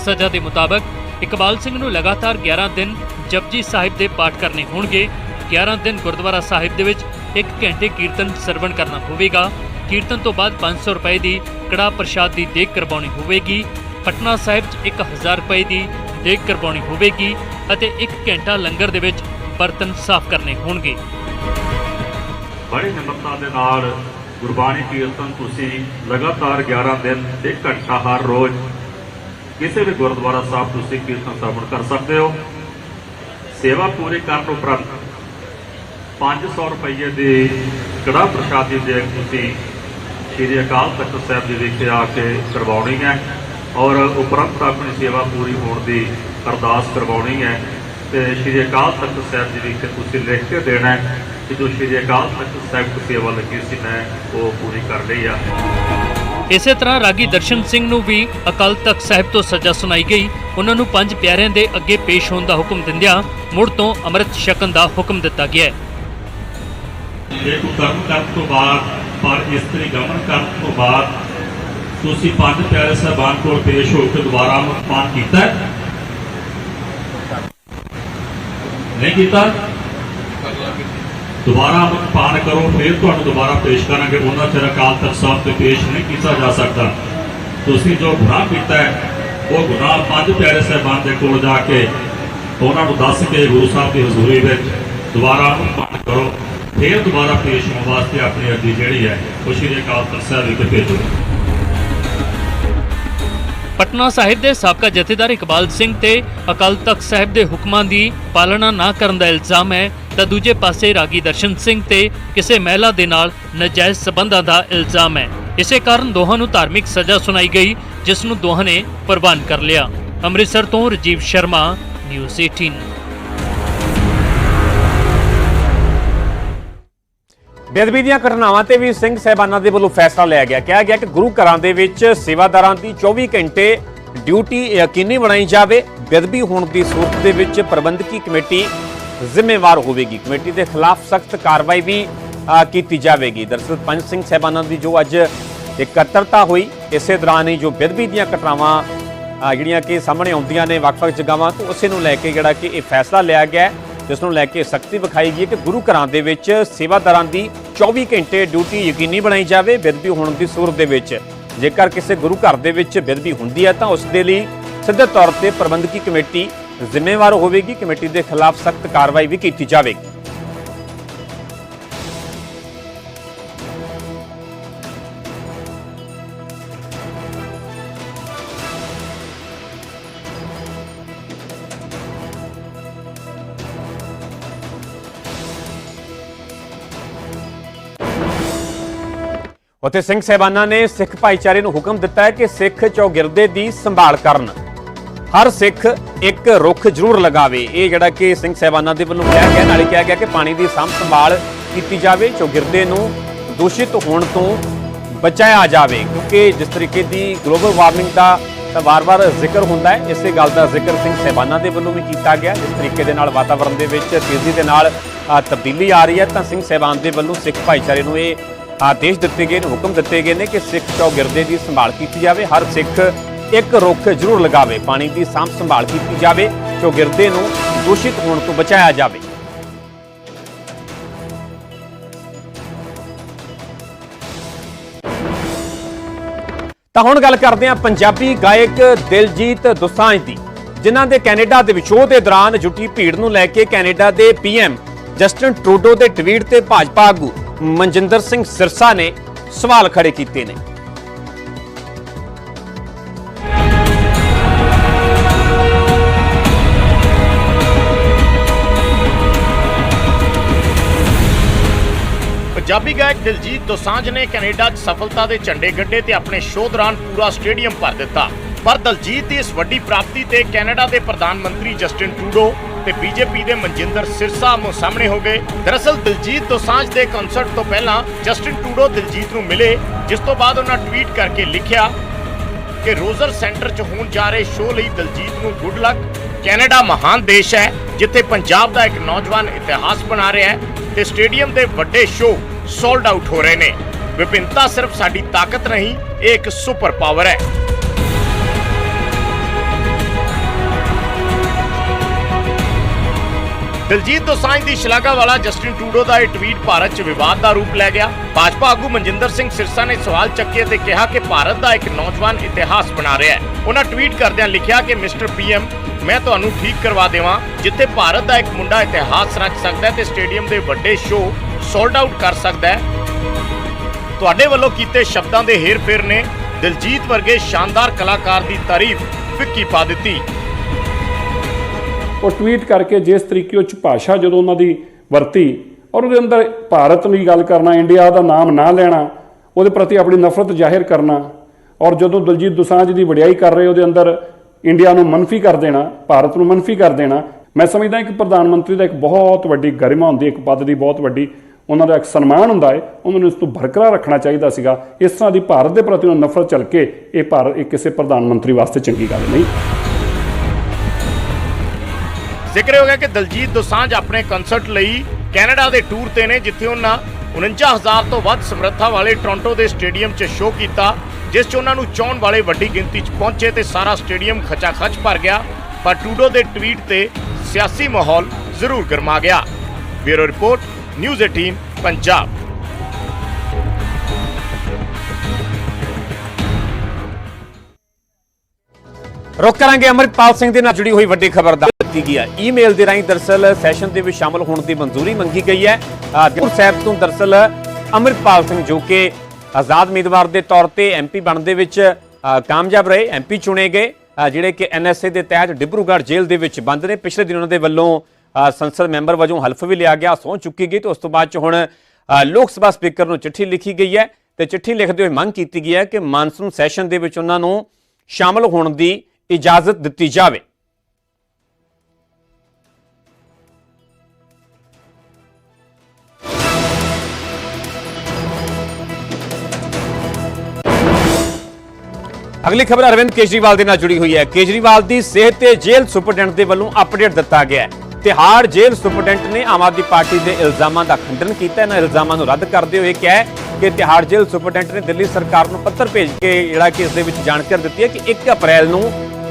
ਸਜ਼ਾ ਦੇ ਮੁਤਾਬਕ ਇਕਬਾਲ ਸਿੰਘ ਨੂੰ ਲਗਾਤਾਰ 11 ਦਿਨ ਜਪਜੀ ਸਾਹਿਬ ਦੇ ਪਾਠ ਕਰਨੇ ਹੋਣਗੇ। 11 ਦਿਨ ਗੁਰਦੁਆਰਾ ਸਾਹਿਬ ਦੇ ਵਿੱਚ 1 ਘੰਟੇ ਕੀਰਤਨ ਸਰਵਣ ਕਰਨਾ ਹੋਵੇਗਾ। ਕੀਰਤਨ ਤੋਂ ਬਾਅਦ 500 ਰੁਪਏ ਦੀ ਕੜਾ ਪ੍ਰਸ਼ਾਦ ਦੀ ਦੇਖ ਕਰਵਾਉਣੀ ਹੋਵੇਗੀ। ਪਟਨਾ ਸਾਹਿਬ 'ਚ 1000 ਰੁਪਏ ਦੀ ਦੇਖ ਕਰਵਾਉਣੀ ਹੋਵੇਗੀ ਅਤੇ 1 ਘੰਟਾ ਲੰਗਰ ਦੇ ਵਿੱਚ ਬਰਤਨ ਸਾਫ਼ ਕਰਨੇ ਹੋਣਗੇ। ਬੜੀ ਨਿਮਰਤਾ ਦੇ ਨਾਲ ਗੁਰਬਾਣੀ ਕੀਰਤਨ ਤੁਸੀਂ ਲਗਾਤਾਰ 11 ਦਿਨ ਇੱਕ ਘੰਟਾ ਹਰ ਰੋਜ਼ ਕਿਸੇ ਵੀ ਗੁਰਦੁਆਰਾ ਸਾਹਿਬ ਤੁਸੀਂ ਕੀਰਤਨ ਸਰਵਣ ਕਰ ਸਕਦੇ ਹੋ। ਸੇਵਾ ਪੂਰੀ ਕਰਨ ਉਪਰੰਤ 500 ਰੁਪਏ ਦੀ ਕੜਾ ਪ੍ਰਸ਼ਾਦੀ ਦੇ ਤੁਸੀਂ ਸ਼੍ਰੀ ਅਕਾਲ ਤਖਤ ਸਾਹਿਬ ਜੀ ਵਿਖੇ ਆ ਕੇ ਕਰਵਾਉਣੀ ਹੈ ਔਰ ਉਪਰੰਤ ਆਪਣੀ ਸੇਵਾ ਪੂਰੀ ਹੋਣ ਦੀ ਅਰਦਾਸ ਕਰਵਾਉਣੀ ਹੈ। ਤੇ ਸ਼੍ਰੀ ਅਕਾਲ ਤਖਤ ਸਾਹਿਬ ਜੀ ਵਿਖੇ ਤੁਸੀਂ ਲਿਖ ਕੇ ਦੇਣਾ ਹੈ ਕਿ ਜੋ ਸ਼੍ਰੀ ਅਕਾਲ ਤਖਤ ਸਾਹਿਬ ਦੀ ਸੇਵਾ ਲੱਗੀ ਸੀ, ਮੈਂ ਉਹ ਪੂਰੀ ਕਰ ਲਈ ਆ। ਇਸੇ ਤਰ੍ਹਾਂ ਰਾਗੀ ਦਰਸ਼ਨ ਸਿੰਘ ਨੂੰ ਵੀ ਅਕਾਲ ਤਖਤ ਸਾਹਿਬ ਤੋਂ ਸਜ਼ਾ ਸੁਣਾਈ ਗਈ। ਉਹਨਾਂ ਨੂੰ ਪੰਜ ਪਿਆਰਿਆਂ ਦੇ ਅੱਗੇ ਪੇਸ਼ ਹੋਣ ਦਾ ਹੁਕਮ ਦਿੰਦਿਆਂ ਮੁੜ ਤੋਂ ਅੰਮ੍ਰਿਤ ਛਕਣ ਦਾ ਹੁਕਮ ਦਿੱਤਾ ਗਿਆ ਹੈ। ਜੇ ਕੋਈ ਕਰਨ ਤੋਂ ਬਾਅਦ, ਪਰ ਇਸਤਰੀ ਗਮਨ ਕਰਨ ਤੋਂ ਬਾਅਦ ਤੁਸੀਂ ਪੰਜ ਪਿਆਰੇ ਸਾਹਿਬਾਨ ਕੋਲ ਪੇਸ਼ ਹੋ ਕੇ ਦੁਬਾਰਾ ਅਮਰਪਾਨ ਕੀਤਾ ਨਹੀਂ ਕੀਤਾ? ਦੁਬਾਰਾ ਅਮਰਪਾਨ ਕਰੋ, ਫਿਰ ਤੁਹਾਨੂੰ ਦੁਬਾਰਾ ਪੇਸ਼ ਕਰਾਂਗੇ। ਉਹਨਾਂ ਚਿਰ ਅਕਾਲ ਤਖਤ ਸਾਹਿਬ ਤੇ ਪੇਸ਼ ਨਹੀਂ ਕੀਤਾ ਜਾ ਸਕਦਾ। ਤੁਸੀਂ ਜੋ ਗੁਨਾਹ ਕੀਤਾ ਹੈ, ਉਹ ਗੁਨਾਹ ਪੰਜ ਪਿਆਰੇ ਸਾਹਿਬਾਨ ਦੇ ਕੋਲ ਜਾ ਕੇ ਉਹਨਾਂ ਨੂੰ ਦੱਸ ਕੇ ਗੁਰੂ ਸਾਹਿਬ ਦੀ ਹਜ਼ੂਰੀ ਵਿੱਚ ਦੁਬਾਰਾ ਅਮਰਪਾਨ ਕਰੋ, ਫਿਰ ਦੁਬਾਰਾ ਪੇਸ਼ ਹੋਣ ਵਾਸਤੇ ਆਪਣੀ ਅਰਜ਼ੀ ਜਿਹੜੀ ਹੈ, ਉਹ ਸ਼੍ਰੀ ਅਕਾਲ ਤਖਤ ਸਾਹਿਬ ਵਿਖੇ ਭੇਜੋ। ਪਟਨਾ ਸਾਹਿਬ ਦੇ ਸਾਬਕਾ ਜਥੇਦਾਰ ਇਕਬਾਲ ਸਿੰਘ ਤੇ ਅਕਾਲ ਤਖਤ ਸਾਹਿਬ ਦੇ ਹੁਕਮਾਂ ਦੀ ਪਾਲਣਾ ਨਾ ਕਰਨ ਦਾ ਇਲਜ਼ਾਮ ਹੈ ਤਾਂ ਦੂਜੇ ਪਾਸੇ ਰਾਗੀ ਦਰਸ਼ਨ ਸਿੰਘ ਤੇ ਕਿਸੇ ਮਹਿਲਾ ਦੇ ਨਾਲ ਨਜਾਇਜ਼ ਸਬੰਧਾਂ ਦਾ ਇਲਜ਼ਾਮ ਹੈ। ਇਸੇ ਕਾਰਨ ਦੋਹਾਂ ਨੂੰ ਧਾਰਮਿਕ ਸਜ਼ਾ ਸੁਣਾਈ ਗਈ, ਜਿਸ ਨੂੰ ਦੋਹਾਂ ਨੇ ਪ੍ਰਵਾਨ ਕਰ ਲਿਆ। ਅੰਮ੍ਰਿਤਸਰ ਤੋਂ ਰਜੀਵ ਸ਼ਰਮਾ, ਨਿਊਜ਼ 18 ਬੇਅਦਬੀ ਦੀਆਂ ਘਟਨਾਵਾਂ ਤੇ ਵੀ ਸਿੰਘ ਸਹਿਬਾਨਾਂ ਦੇ ਵੱਲੋਂ ਫੈਸਲਾ ਲਿਆ ਗਿਆ। ਕਿਹਾ ਗਿਆ ਕਿ ਗੁਰੂ ਘਰਾਂ ਦੇ ਵਿੱਚ ਸੇਵਾਦਾਰਾਂ ਦੀ 24 ਘੰਟੇ ਡਿਊਟੀ ਯਕੀਨੀ ਬਣਾਈ ਜਾਵੇ। ਬੇਅਦਬੀ ਹੋਣ ਦੀ ਸੂਰਤ ਦੇ ਵਿੱਚ ਪ੍ਰਬੰਧਕੀ ਕਮੇਟੀ ਜ਼ਿੰਮੇਵਾਰ ਹੋਵੇਗੀ। ਕਮੇਟੀ ਦੇ ਖਿਲਾਫ ਸਖਤ ਕਾਰਵਾਈ ਵੀ ਕੀਤੀ ਜਾਵੇਗੀ। ਦਰਅਸਲ ਪੰਜ ਸਿੰਘ ਸਹਿਬਾਨਾਂ ਦੀ ਜੋ ਅੱਜ ਇਕੱਤਰਤਾ ਹੋਈ, ਇਸੇ ਦੌਰਾਨ ਹੀ ਜੋ ਬੇਅਦਬੀ ਦੀਆਂ ਘਟਨਾਵਾਂ ਜਿਹੜੀਆਂ ਕਿ ਸਾਹਮਣੇ ਆਉਂਦੀਆਂ ਨੇ ਵੱਖ-ਵੱਖ ਜਗ੍ਹਾਵਾਂ ਤੋਂ, ਉਸੇ ਨੂੰ ਲੈ ਕੇ ਜਿਹੜਾ ਕਿ ਇਹ ਫੈਸਲਾ ਲਿਆ ਗਿਆ। ਜਿਸ ਨੂੰ ਲੈ ਕੇ ਸਖਤੀ ਵਿਖਾਈ ਗਈ ਹੈ ਕਿ ਗੁਰੂ ਘਰਾਂ ਦੇ ਵਿੱਚ ਸੇਵਾਦਾਰਾਂ ਦੀ 24 ਘੰਟੇ ਡਿਊਟੀ ਯਕੀਨੀ ਬਣਾਈ ਜਾਵੇ ਬੇਅਦਬੀ ਹੋਣ ਦੀ ਸੂਰਤ ਦੇ ਵਿੱਚ। ਜੇਕਰ ਕਿਸੇ ਗੁਰੂ ਘਰ ਦੇ ਵਿੱਚ ਬੇਅਦਬੀ ਹੁੰਦੀ ਹੈ, ਤਾਂ ਉਸ ਦੇ ਲਈ ਸਿੱਧੇ ਤੌਰ ਤੇ ਪ੍ਰਬੰਧਕੀ ਕਮੇਟੀ ਜ਼ਿੰਮੇਵਾਰ ਹੋਵੇਗੀ। ਕਮੇਟੀ ਦੇ ਖਿਲਾਫ ਸਖਤ ਕਾਰਵਾਈ ਵੀ ਕੀਤੀ ਜਾਵੇਗੀ। ਉੱਥੇ ਸਿੰਘ ਸਹਿਬਾਨਾਂ ਨੇ ਸਿੱਖ ਭਾਈਚਾਰੇ ਨੂੰ ਹੁਕਮ ਦਿੱਤਾ ਹੈ ਕਿ ਸਿੱਖ ਚੌਗਿਰਦੇ ਦੀ ਸੰਭਾਲ ਕਰਨ। ਹਰ ਸਿੱਖ ਇੱਕ ਰੁੱਖ ਜ਼ਰੂਰ ਲਗਾਵੇ। ਇਹ ਜਿਹੜਾ ਕਿ ਸਿੰਘ ਸਹਿਬਾਨਾਂ ਦੇ ਵੱਲੋਂ ਕਿਹਾ ਗਿਆ, ਨਾਲੇ ਕਿਹਾ ਗਿਆ ਕਿ ਪਾਣੀ ਦੀ ਸਾਂਭ ਸੰਭਾਲ ਕੀਤੀ ਜਾਵੇ, ਚੌਗਿਰਦੇ ਨੂੰ ਦੂਸ਼ਿਤ ਹੋਣ ਤੋਂ ਬਚਾਇਆ ਜਾਵੇ। ਕਿਉਂਕਿ ਜਿਸ ਤਰੀਕੇ ਦੀ ਗਲੋਬਲ ਵਾਰਮਿੰਗ ਦਾ ਵਾਰ-ਵਾਰ ਜ਼ਿਕਰ ਹੁੰਦਾ ਹੈ, ਇਸੇ ਗੱਲ ਦਾ ਜ਼ਿਕਰ ਸਿੰਘ ਸਹਿਬਾਨਾਂ ਦੇ ਵੱਲੋਂ ਵੀ ਕੀਤਾ ਗਿਆ। ਜਿਸ ਤਰੀਕੇ ਦੇ ਨਾਲ ਵਾਤਾਵਰਣ ਦੇ ਵਿੱਚ ਤੇਜ਼ੀ ਦੇ ਨਾਲ ਤਬਦੀਲੀ ਆ ਰਹੀ ਹੈ, ਤਾਂ ਸਿੰਘ ਸਹਿਬਾਨ ਦੇ ਵੱਲੋਂ ਸਿੱਖ ਭਾਈਚਾਰੇ ਨੂੰ ਇਹ ਆਦੇਸ਼ ਦਿੱਤੇ ਗਏ ਨੇ, ਹੁਕਮ ਦਿੱਤੇ ਗਏ ਨੇ ਕਿ ਸਿੱਖ ਚੌਗਿਰਦੇ ਦੀ ਸੰਭਾਲ ਕੀਤੀ ਜਾਵੇ, ਹਰ ਸਿੱਖ ਇੱਕ ਰੁੱਖ ਜ਼ਰੂਰ ਲਗਾਵੇ, ਪਾਣੀ ਦੀ ਸਾਂਭ ਸੰਭਾਲ ਕੀਤੀ ਜਾਵੇ, ਚੌਗਿਰਦੇ ਨੂੰ ਦੂਸ਼ਿਤ ਹੋਣ ਤੋਂ ਬਚਾਇਆ ਜਾਵੇ। ਤਾਂ ਹੁਣ ਗੱਲ ਕਰਦੇ ਹਾਂ ਪੰਜਾਬੀ ਗਾਇਕ ਦਿਲਜੀਤ ਦੁਸਾਂਝ ਦੀ, ਜਿਨ੍ਹਾਂ ਦੇ ਕੈਨੇਡਾ ਦੇ ਵਿਚੋਂ ਦੇ ਦੌਰਾਨ ਜੁਟੀ ਭੀੜ ਨੂੰ ਲੈ ਕੇ ਕੈਨੇਡਾ ਦੇ ਪੀਐਮ ਜਸਟਨ ਟਰੂਡੋ ਦੇ ਟਵੀਟ ਤੇ ਭਾਜਪਾ ਆਗੂ ਮਨਜਿੰਦਰ ਸਿੰਘ ਸਿਰਸਾ ਨੇ ਸਵਾਲ ਖੜੇ ਕੀਤੇ ਨੇ। ਪੰਜਾਬੀ ਗਾਇਕ ਦਿਲਜੀਤ ਦੋਸਾਂਝ ਨੇ ਕੈਨੇਡਾ 'ਚ ਸਫਲਤਾ ਦੇ ਝੰਡੇ ਗੱਡੇ ਤੇ ਆਪਣੇ ਸ਼ੋਅ ਦੌਰਾਨ ਪੂਰਾ ਸਟੇਡੀਅਮ ਭਰ ਦਿੱਤਾ। ਪਰ ਦਲਜੀਤ ਦੀ ਇਸ ਵੱਡੀ ਪ੍ਰਾਪਤੀ ਤੇ ਕੈਨੇਡਾ ਦੇ ਪ੍ਰਧਾਨ ਮੰਤਰੀ ਜਸਟਿਨ ਟਰੂਡੋ ਤੇ ਬੀਜੇਪੀ ਦੇ ਮਨਜਿੰਦਰ ਸਿਰਸਾ ਆਮੋ ਸਾਹਮਣੇ ਹੋ ਗਏ। ਦਰਅਸਲ ਦਿਲਜੀਤ ਦੋਸਾਂਝ ਦੇ ਕਨਸਰਟ ਤੋਂ ਪਹਿਲਾਂ ਜਸਟਿਨ ਟੂਡੋ ਦਿਲਜੀਤ ਨੂੰ ਮਿਲੇ, ਜਿਸ ਤੋਂ ਬਾਅਦ ਉਹਨਾਂ ਟਵੀਟ ਕਰਕੇ ਲਿਖਿਆ ਕਿ ਰੋਜ਼ਰ ਸੈਂਟਰ 'ਚ ਹੋਣ ਜਾ ਰਹੇ ਸ਼ੋਅ ਲਈ ਦਲਜੀਤ ਨੂੰ ਗੁੱਡ ਲੱਕ ਕੈਨੇਡਾ ਮਹਾਨ ਦੇਸ਼ ਹੈ, ਜਿੱਥੇ ਪੰਜਾਬ ਦਾ ਇੱਕ ਨੌਜਵਾਨ ਇਤਿਹਾਸ ਬਣਾ ਰਿਹਾ ਹੈ ਤੇ ਸਟੇਡੀਅਮ ਦੇ ਵੱਡੇ ਸ਼ੋਅ ਸੋਲਡ ਆਊਟ ਹੋ ਰਹੇ ਨੇ। ਵਿਭਿੰਨਤਾ ਸਿਰਫ ਸਾਡੀ ਤਾਕਤ ਨਹੀਂ, ਇਹ ਇੱਕ ਸੁਪਰ ਪਾਵਰ ਹੈ। ਦਿਲਜੀਤ ਦੋਸਾਂਝ ਦੀ ਸ਼ਲਾਘਾ ਵਾਲਾ ਜਸਟਿਨ ਟਰੂਡੋ ਦਾ ਇਹ ਟਵੀਟ ਭਾਰਤ 'ਚ ਵਿਵਾਦ ਦਾ ਰੂਪ ਲੈ ਗਿਆ। ਭਾਜਪਾ ਆਗੂ ਮਨਜਿੰਦਰ ਸਿੰਘ ਸਿਰਸਾ ਨੇ ਸਵਾਲ ਚੱਕੇ ਤੇ ਕਿਹਾ ਕਿ ਭਾਰਤ ਦਾ ਇੱਕ ਨੌਜਵਾਨ ਇਤਿਹਾਸ ਬਣਾ ਰਿਹਾ ਹੈ। ਉਹਨਾਂ ਟਵੀਟ ਕਰਦਿਆਂ ਲਿਖਿਆ ਕਿ, ਮਿਸਟਰ ਪੀਐਮ, ਮੈਂ ਤੁਹਾਨੂੰ ਠੀਕ ਕਰਵਾ ਦੇਵਾਂ, ਜਿੱਥੇ ਭਾਰਤ ਦਾ ਇੱਕ ਮੁੰਡਾ ਇਤਿਹਾਸ ਰਚ ਸਕਦਾ ਹੈ ਤੇ ਸਟੇਡੀਅਮ ਦੇ ਵੱਡੇ ਸ਼ੋਅ ਸੋਲਡ ਆਊਟ ਕਰ ਸਕਦਾ ਹੈ। ਤੁਹਾਡੇ ਵੱਲੋਂ ਕੀਤੇ ਸ਼ਬਦਾਂ ਦੇ ਹੇਰ-ਫੇਰ ਨੇ ਦਿਲਜੀਤ ਵਰਗੇ ਸ਼ਾਨਦਾਰ ਕਲਾਕਾਰ ਦੀ ਤਾਰੀਫ ਫਿੱਕੀ ਪਾ ਦਿੱਤੀ। ਉਹ ਟਵੀਟ ਕਰਕੇ ਜਿਸ ਤਰੀਕੇ ਉਹ ਚ ਭਾਸ਼ਾ ਜਦੋਂ ਉਹਨਾਂ ਦੀ ਵਰਤੀ ਔਰ ਉਹਦੇ ਅੰਦਰ ਭਾਰਤ ਦੀ ਗੱਲ ਕਰਨਾ ਇੰਡੀਆ ਦਾ ਨਾਮ ਨਾ ਲੈਣਾ, ਉਹਦੇ ਪ੍ਰਤੀ ਆਪਣੀ ਨਫ਼ਰਤ ਜ਼ਾਹਿਰ ਕਰਨਾ ਔਰ ਜਦੋਂ ਦਲਜੀਤ ਦੁਸਾਂਝ ਦੀ ਵਡਿਆਈ ਕਰ ਰਹੇ, ਉਹਦੇ ਅੰਦਰ ਇੰਡੀਆ ਨੂੰ ਮੰਨਫੀ ਕਰ ਦੇਣਾ, ਭਾਰਤ ਨੂੰ ਮੰਨਫੀ ਕਰ ਦੇਣਾ, ਮੈਂ ਸਮਝਦਾ ਕਿ ਪ੍ਰਧਾਨ ਮੰਤਰੀ ਦਾ ਇੱਕ ਬਹੁਤ ਵੱਡੀ ਗਰਿਮਾ ਹੁੰਦੀ, ਇੱਕ ਪਦ ਦੀ ਬਹੁਤ ਵੱਡੀ, ਉਹਨਾਂ ਦਾ ਇੱਕ ਸਨਮਾਨ ਹੁੰਦਾ ਹੈ ਉਹਨਾਂ ਨੂੰ ਇਸ ਤੋਂ ਬਰਕਰਾਰ ਰੱਖਣਾ ਚਾਹੀਦਾ ਸੀਗਾ, ਇਸ ਤਰ੍ਹਾਂ ਦੀ ਭਾਰਤ ਦੇ ਪ੍ਰਤੀ ਉਹਨਾਂ ਨਫ਼ਰਤ ਚੱਲ ਕੇ ਇਹ ਭਾਰਤ ਇਹ ਕਿਸੇ ਪ੍ਰਧਾਨ ਮੰਤਰੀ ਵਾਸਤੇ ਚੰਗੀ ਗੱਲ ਨਹੀਂ। ਜ਼ਿਕਰ ਹੋ ਗਿਆ ਕਿ ਦਲਜੀਤ ਦੋਸਾਂਝ ਆਪਣੇ ਕੰਸਰਟ ਲਈ ਕੈਨੇਡਾ ਦੇ ਟੂਰ ਤੇ ਨੇ, ਜਿੱਥੇ ਉਹਨਾਂ 49000 ਤੋਂ ਵੱਧ ਸਮਰੱਥਾ ਵਾਲੇ ਟੋਰਾਂਟੋ ਦੇ ਸਟੇਡੀਅਮ 'ਚ ਸ਼ੋਅ ਕੀਤਾ, ਜਿਸ 'ਚ ਉਹਨਾਂ ਨੂੰ ਚਾਹਣ ਵਾਲੇ ਵੱਡੀ ਗਿਣਤੀ 'ਚ ਪਹੁੰਚੇ ਤੇ ਸਾਰਾ ਸਟੇਡੀਅਮ ਖਚਾਖਚ ਭਰ ਗਿਆ। ਪਰ ਟੂਡੋ ਦੇ ਟਵੀਟ ਤੇ ਸਿਆਸੀ ਮਾਹੌਲ ਜ਼ਰੂਰ ਗਰਮਾ ਗਿਆ। Bureau report, news 18 Punjab. ਰੁਕ ਕਰਾਂਗੇ ਅਮਰਿਤਪਾਲ ਸਿੰਘ ਦੇ ਨਾਲ ਜੁੜੀ ਹੋਈ ਵੱਡੀ ਖਬਰ ਦਾ। ਕੀਤੀ ਗਈ ਹੈ ਈਮੇਲ ਦੇ ਰਾਹੀਂ ਦਰਸਲ ਸੈਸ਼ਨ ਦੇ ਵਿੱਚ ਸ਼ਾਮਲ ਹੋਣ ਦੀ ਮਨਜ਼ੂਰੀ ਮੰਗੀ ਗਈ ਹੈ। ਗੁਰ ਸਾਹਿਬ ਤੋਂ ਦਰਸਲ ਅਮਰਿਤਪਾਲ ਸਿੰਘ ਜੋ ਕਿ ਆਜ਼ਾਦ ਉਮੀਦਵਾਰ ਦੇ ਤੌਰ ਤੇ ਐਮਪੀ ਬਣਨ ਦੇ ਵਿੱਚ ਕਾਮਯਾਬ ਰਹੇ ਐਮਪੀ ਚੁਣੇ ਗਏ। ਜਿਹੜੇ ਕਿ ਐਨਐਸਏ ਦੇ ਤਹਿਤ ਡਿਬਰੂਗੜ੍ਹ ਜੇਲ੍ਹ ਦੇ ਵਿੱਚ ਬੰਦ ਨੇ। ਪਿਛਲੇ ਦਿਨ ਉਹਨਾਂ ਦੇ ਵੱਲੋਂ ਸੰਸਦ ਮੈਂਬਰ ਵਜੋਂ ਹਲਫ ਵੀ ਲਿਆ ਗਿਆ, ਸਹੁੰ ਚੁੱਕੀ ਗਈ ਤੇ ਉਸ ਤੋਂ ਬਾਅਦ ਚ ਹੁਣ ਲੋਕ ਸਭਾ ਸਪੀਕਰ ਨੂੰ ਚਿੱਠੀ ਲਿਖੀ ਗਈ ਹੈ ਤੇ ਚਿੱਠੀ ਲਿਖਦੇ ਹੋਏ ਮੰਗ ਕੀਤੀ ਗਈ ਹੈ ਕਿ ਮਾਨਸੂਨ ਸੈਸ਼ਨ ਦੇ ਵਿੱਚ ਉਹਨਾਂ ਨੂੰ ਸ਼ਾਮਲ ਹੋਣ ਦੀ ਇਜਾਜ਼ਤ ਦਿੱਤੀ ਜਾਵੇ। ਅਗਲੀ ਖਬਰ ਅਰਵਿੰਦ ਕੇਜਰੀਵਾਲ ਦੇ ਨਾਲ ਜੁੜੀ ਹੋਈ ਹੈ। ਕੇਜਰੀਵਾਲ ਦੀ ਸਿਹਤ ਤੇ ਜੇਲ੍ਹ ਸੁਪਰਡੈਂਟ ਦੇ ਵੱਲੋਂ ਅਪਡੇਟ ਦਿੱਤਾ ਗਿਆ ਹੈ। ਤਿਹਾੜ ਜੇਲ੍ਹ ਸੁਪਰਡੈਂਟ ਨੇ ਆਮ ਆਦਮੀ ਪਾਰਟੀ ਦੇ ਇਲਜ਼ਾਮਾਂ ਦਾ ਖੰਡਨ ਕੀਤਾ ਇਹਨਾਂ ਇਲਜ਼ਾਮਾਂ ਨੂੰ ਰੱਦ ਕਰਦੇ ਹੋਏ ਕਿਹਾ ਕਿ ਤਿਹਾੜ ਜੇਲ੍ਹ ਸੁਪਰਡੈਂਟ ਨੇ ਦਿੱਲੀ ਸਰਕਾਰ ਨੂੰ ਪੱਤਰ ਭੇਜ ਕੇ ਜਿਹੜਾ ਕਿ ਇਸ ਦੇ ਵਿੱਚ ਜਾਣਕਾਰੀ ਦਿੱਤੀ ਹੈ ਕਿ 1 ਅਪ੍ਰੈਲ ਨੂੰ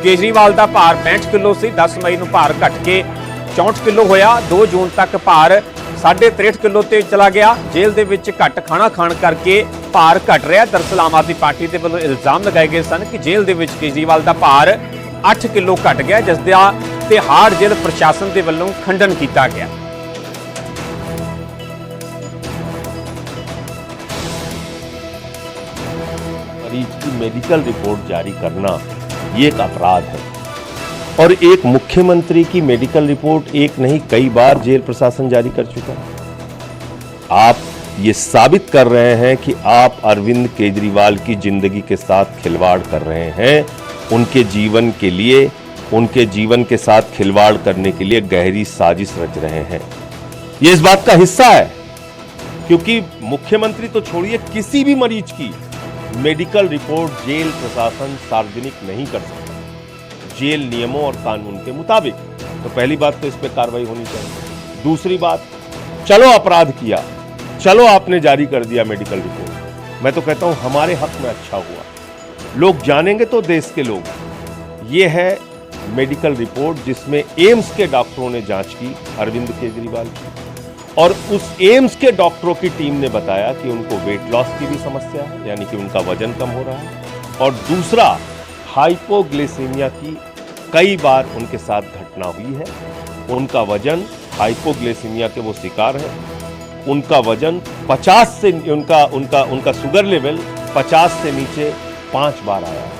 ਕੇਜਰੀਵਾਲ ਦਾ ਭਾਰ 65 ਕਿਲੋ ਸੀ। 10 ਮਈ ਨੂੰ ਭਾਰ ਘਟ ਕੇ 64 ਕਿਲੋ ਹੋਇਆ। 2 ਜੂਨ ਤੱਕ ਭਾਰ 63 ਕਿਲੋ ਤੇ ਚਲਾ ਗਿਆ ਜੇਲ੍ਹ ਦੇ ਵਿੱਚ ਘੱਟ ਖਾਣਾ ਖਾਣ ਕਰਕੇ ਭਾਰ ਘਟ ਰਿਹਾ ਦਰਸਲ ਆਮ ਆਦਮੀ ਪਾਰਟੀ ਦੇ ਵੱਲੋਂ ਇਲਜ਼ਾਮ ਲਗਾਏ ਗਏ ਸਨ ਕਿ ਜੇਲ੍ਹ ਦੇ ਵਿੱਚ ਕੇਜਰੀਵਾਲ ਦਾ ਭਾਰ 8 ਕਿਲੋ ਘਟ ਗਿਆ ਜਿਸ ਦਾ ਤਿਹਾੜ ਜੇਲ੍ਹ ਪ੍ਰਸ਼ਾਸਨ ਦੇ ਵੱਲੋਂ ਖੰਡਨ ਕੀਤਾ ਗਿਆ मरीज की मेडिकल रिपोर्ट जारी करना ये एक अपराध है और एक मुख्यमंत्री की मेडिकल रिपोर्ट एक नहीं, कई बार जेल प्रशासन जारी कर चुका है। आप ये साबित कर रहे हैं कि आप अरविंद केजरीवाल की ज़िंदगी के साथ खिलवाड़ कर रहे हैं। उनके जीवन के लिए, उनके जीवन के साथ खिलवाड़ करने के लिए गहरी साजिश रच रहे हैं। ये इस बात का हिस्सा है, क्योंकि मुख्यमंत्री तो छोड़िए, किसी भी मरीज़ की मेडिकल रिपोर्ट जेल प्रशासन सार्वजनिक नहीं कर सकता। जेल नियमों और कानून के मुताबिक। तो पहली बात तो इस पर कार्रवाई होनी चाहिए। दूसरी बात, चलो अपराध किया, चलो आपने जारी कर दिया मेडिकल रिपोर्ट। मैं तो कहता हूँ, हमारे हक में अच्छा हुआ। लोग जानेंगे तो देश के लोग। ये है मेडिकल रिपोर्ट जिसमें एम्स के डॉक्टरों ने जाँच की, अरविंद केजरीवाल की। और उस एम्स के डॉक्टरों की टीम ने बताया कि उनको वेट लॉस की भी समस्या है, यानी कि उनका वज़न कम हो रहा है। और दूसरा हाइपोग्लिसीमिया की कई बार उनके साथ घटना हुई है। उनका वज़न हाइपोग्लिसीमिया के वो शिकार हैं। उनका वज़न 50 से उनका उनका उनका शुगर लेवल 50 से नीचे पाँच बार आया है।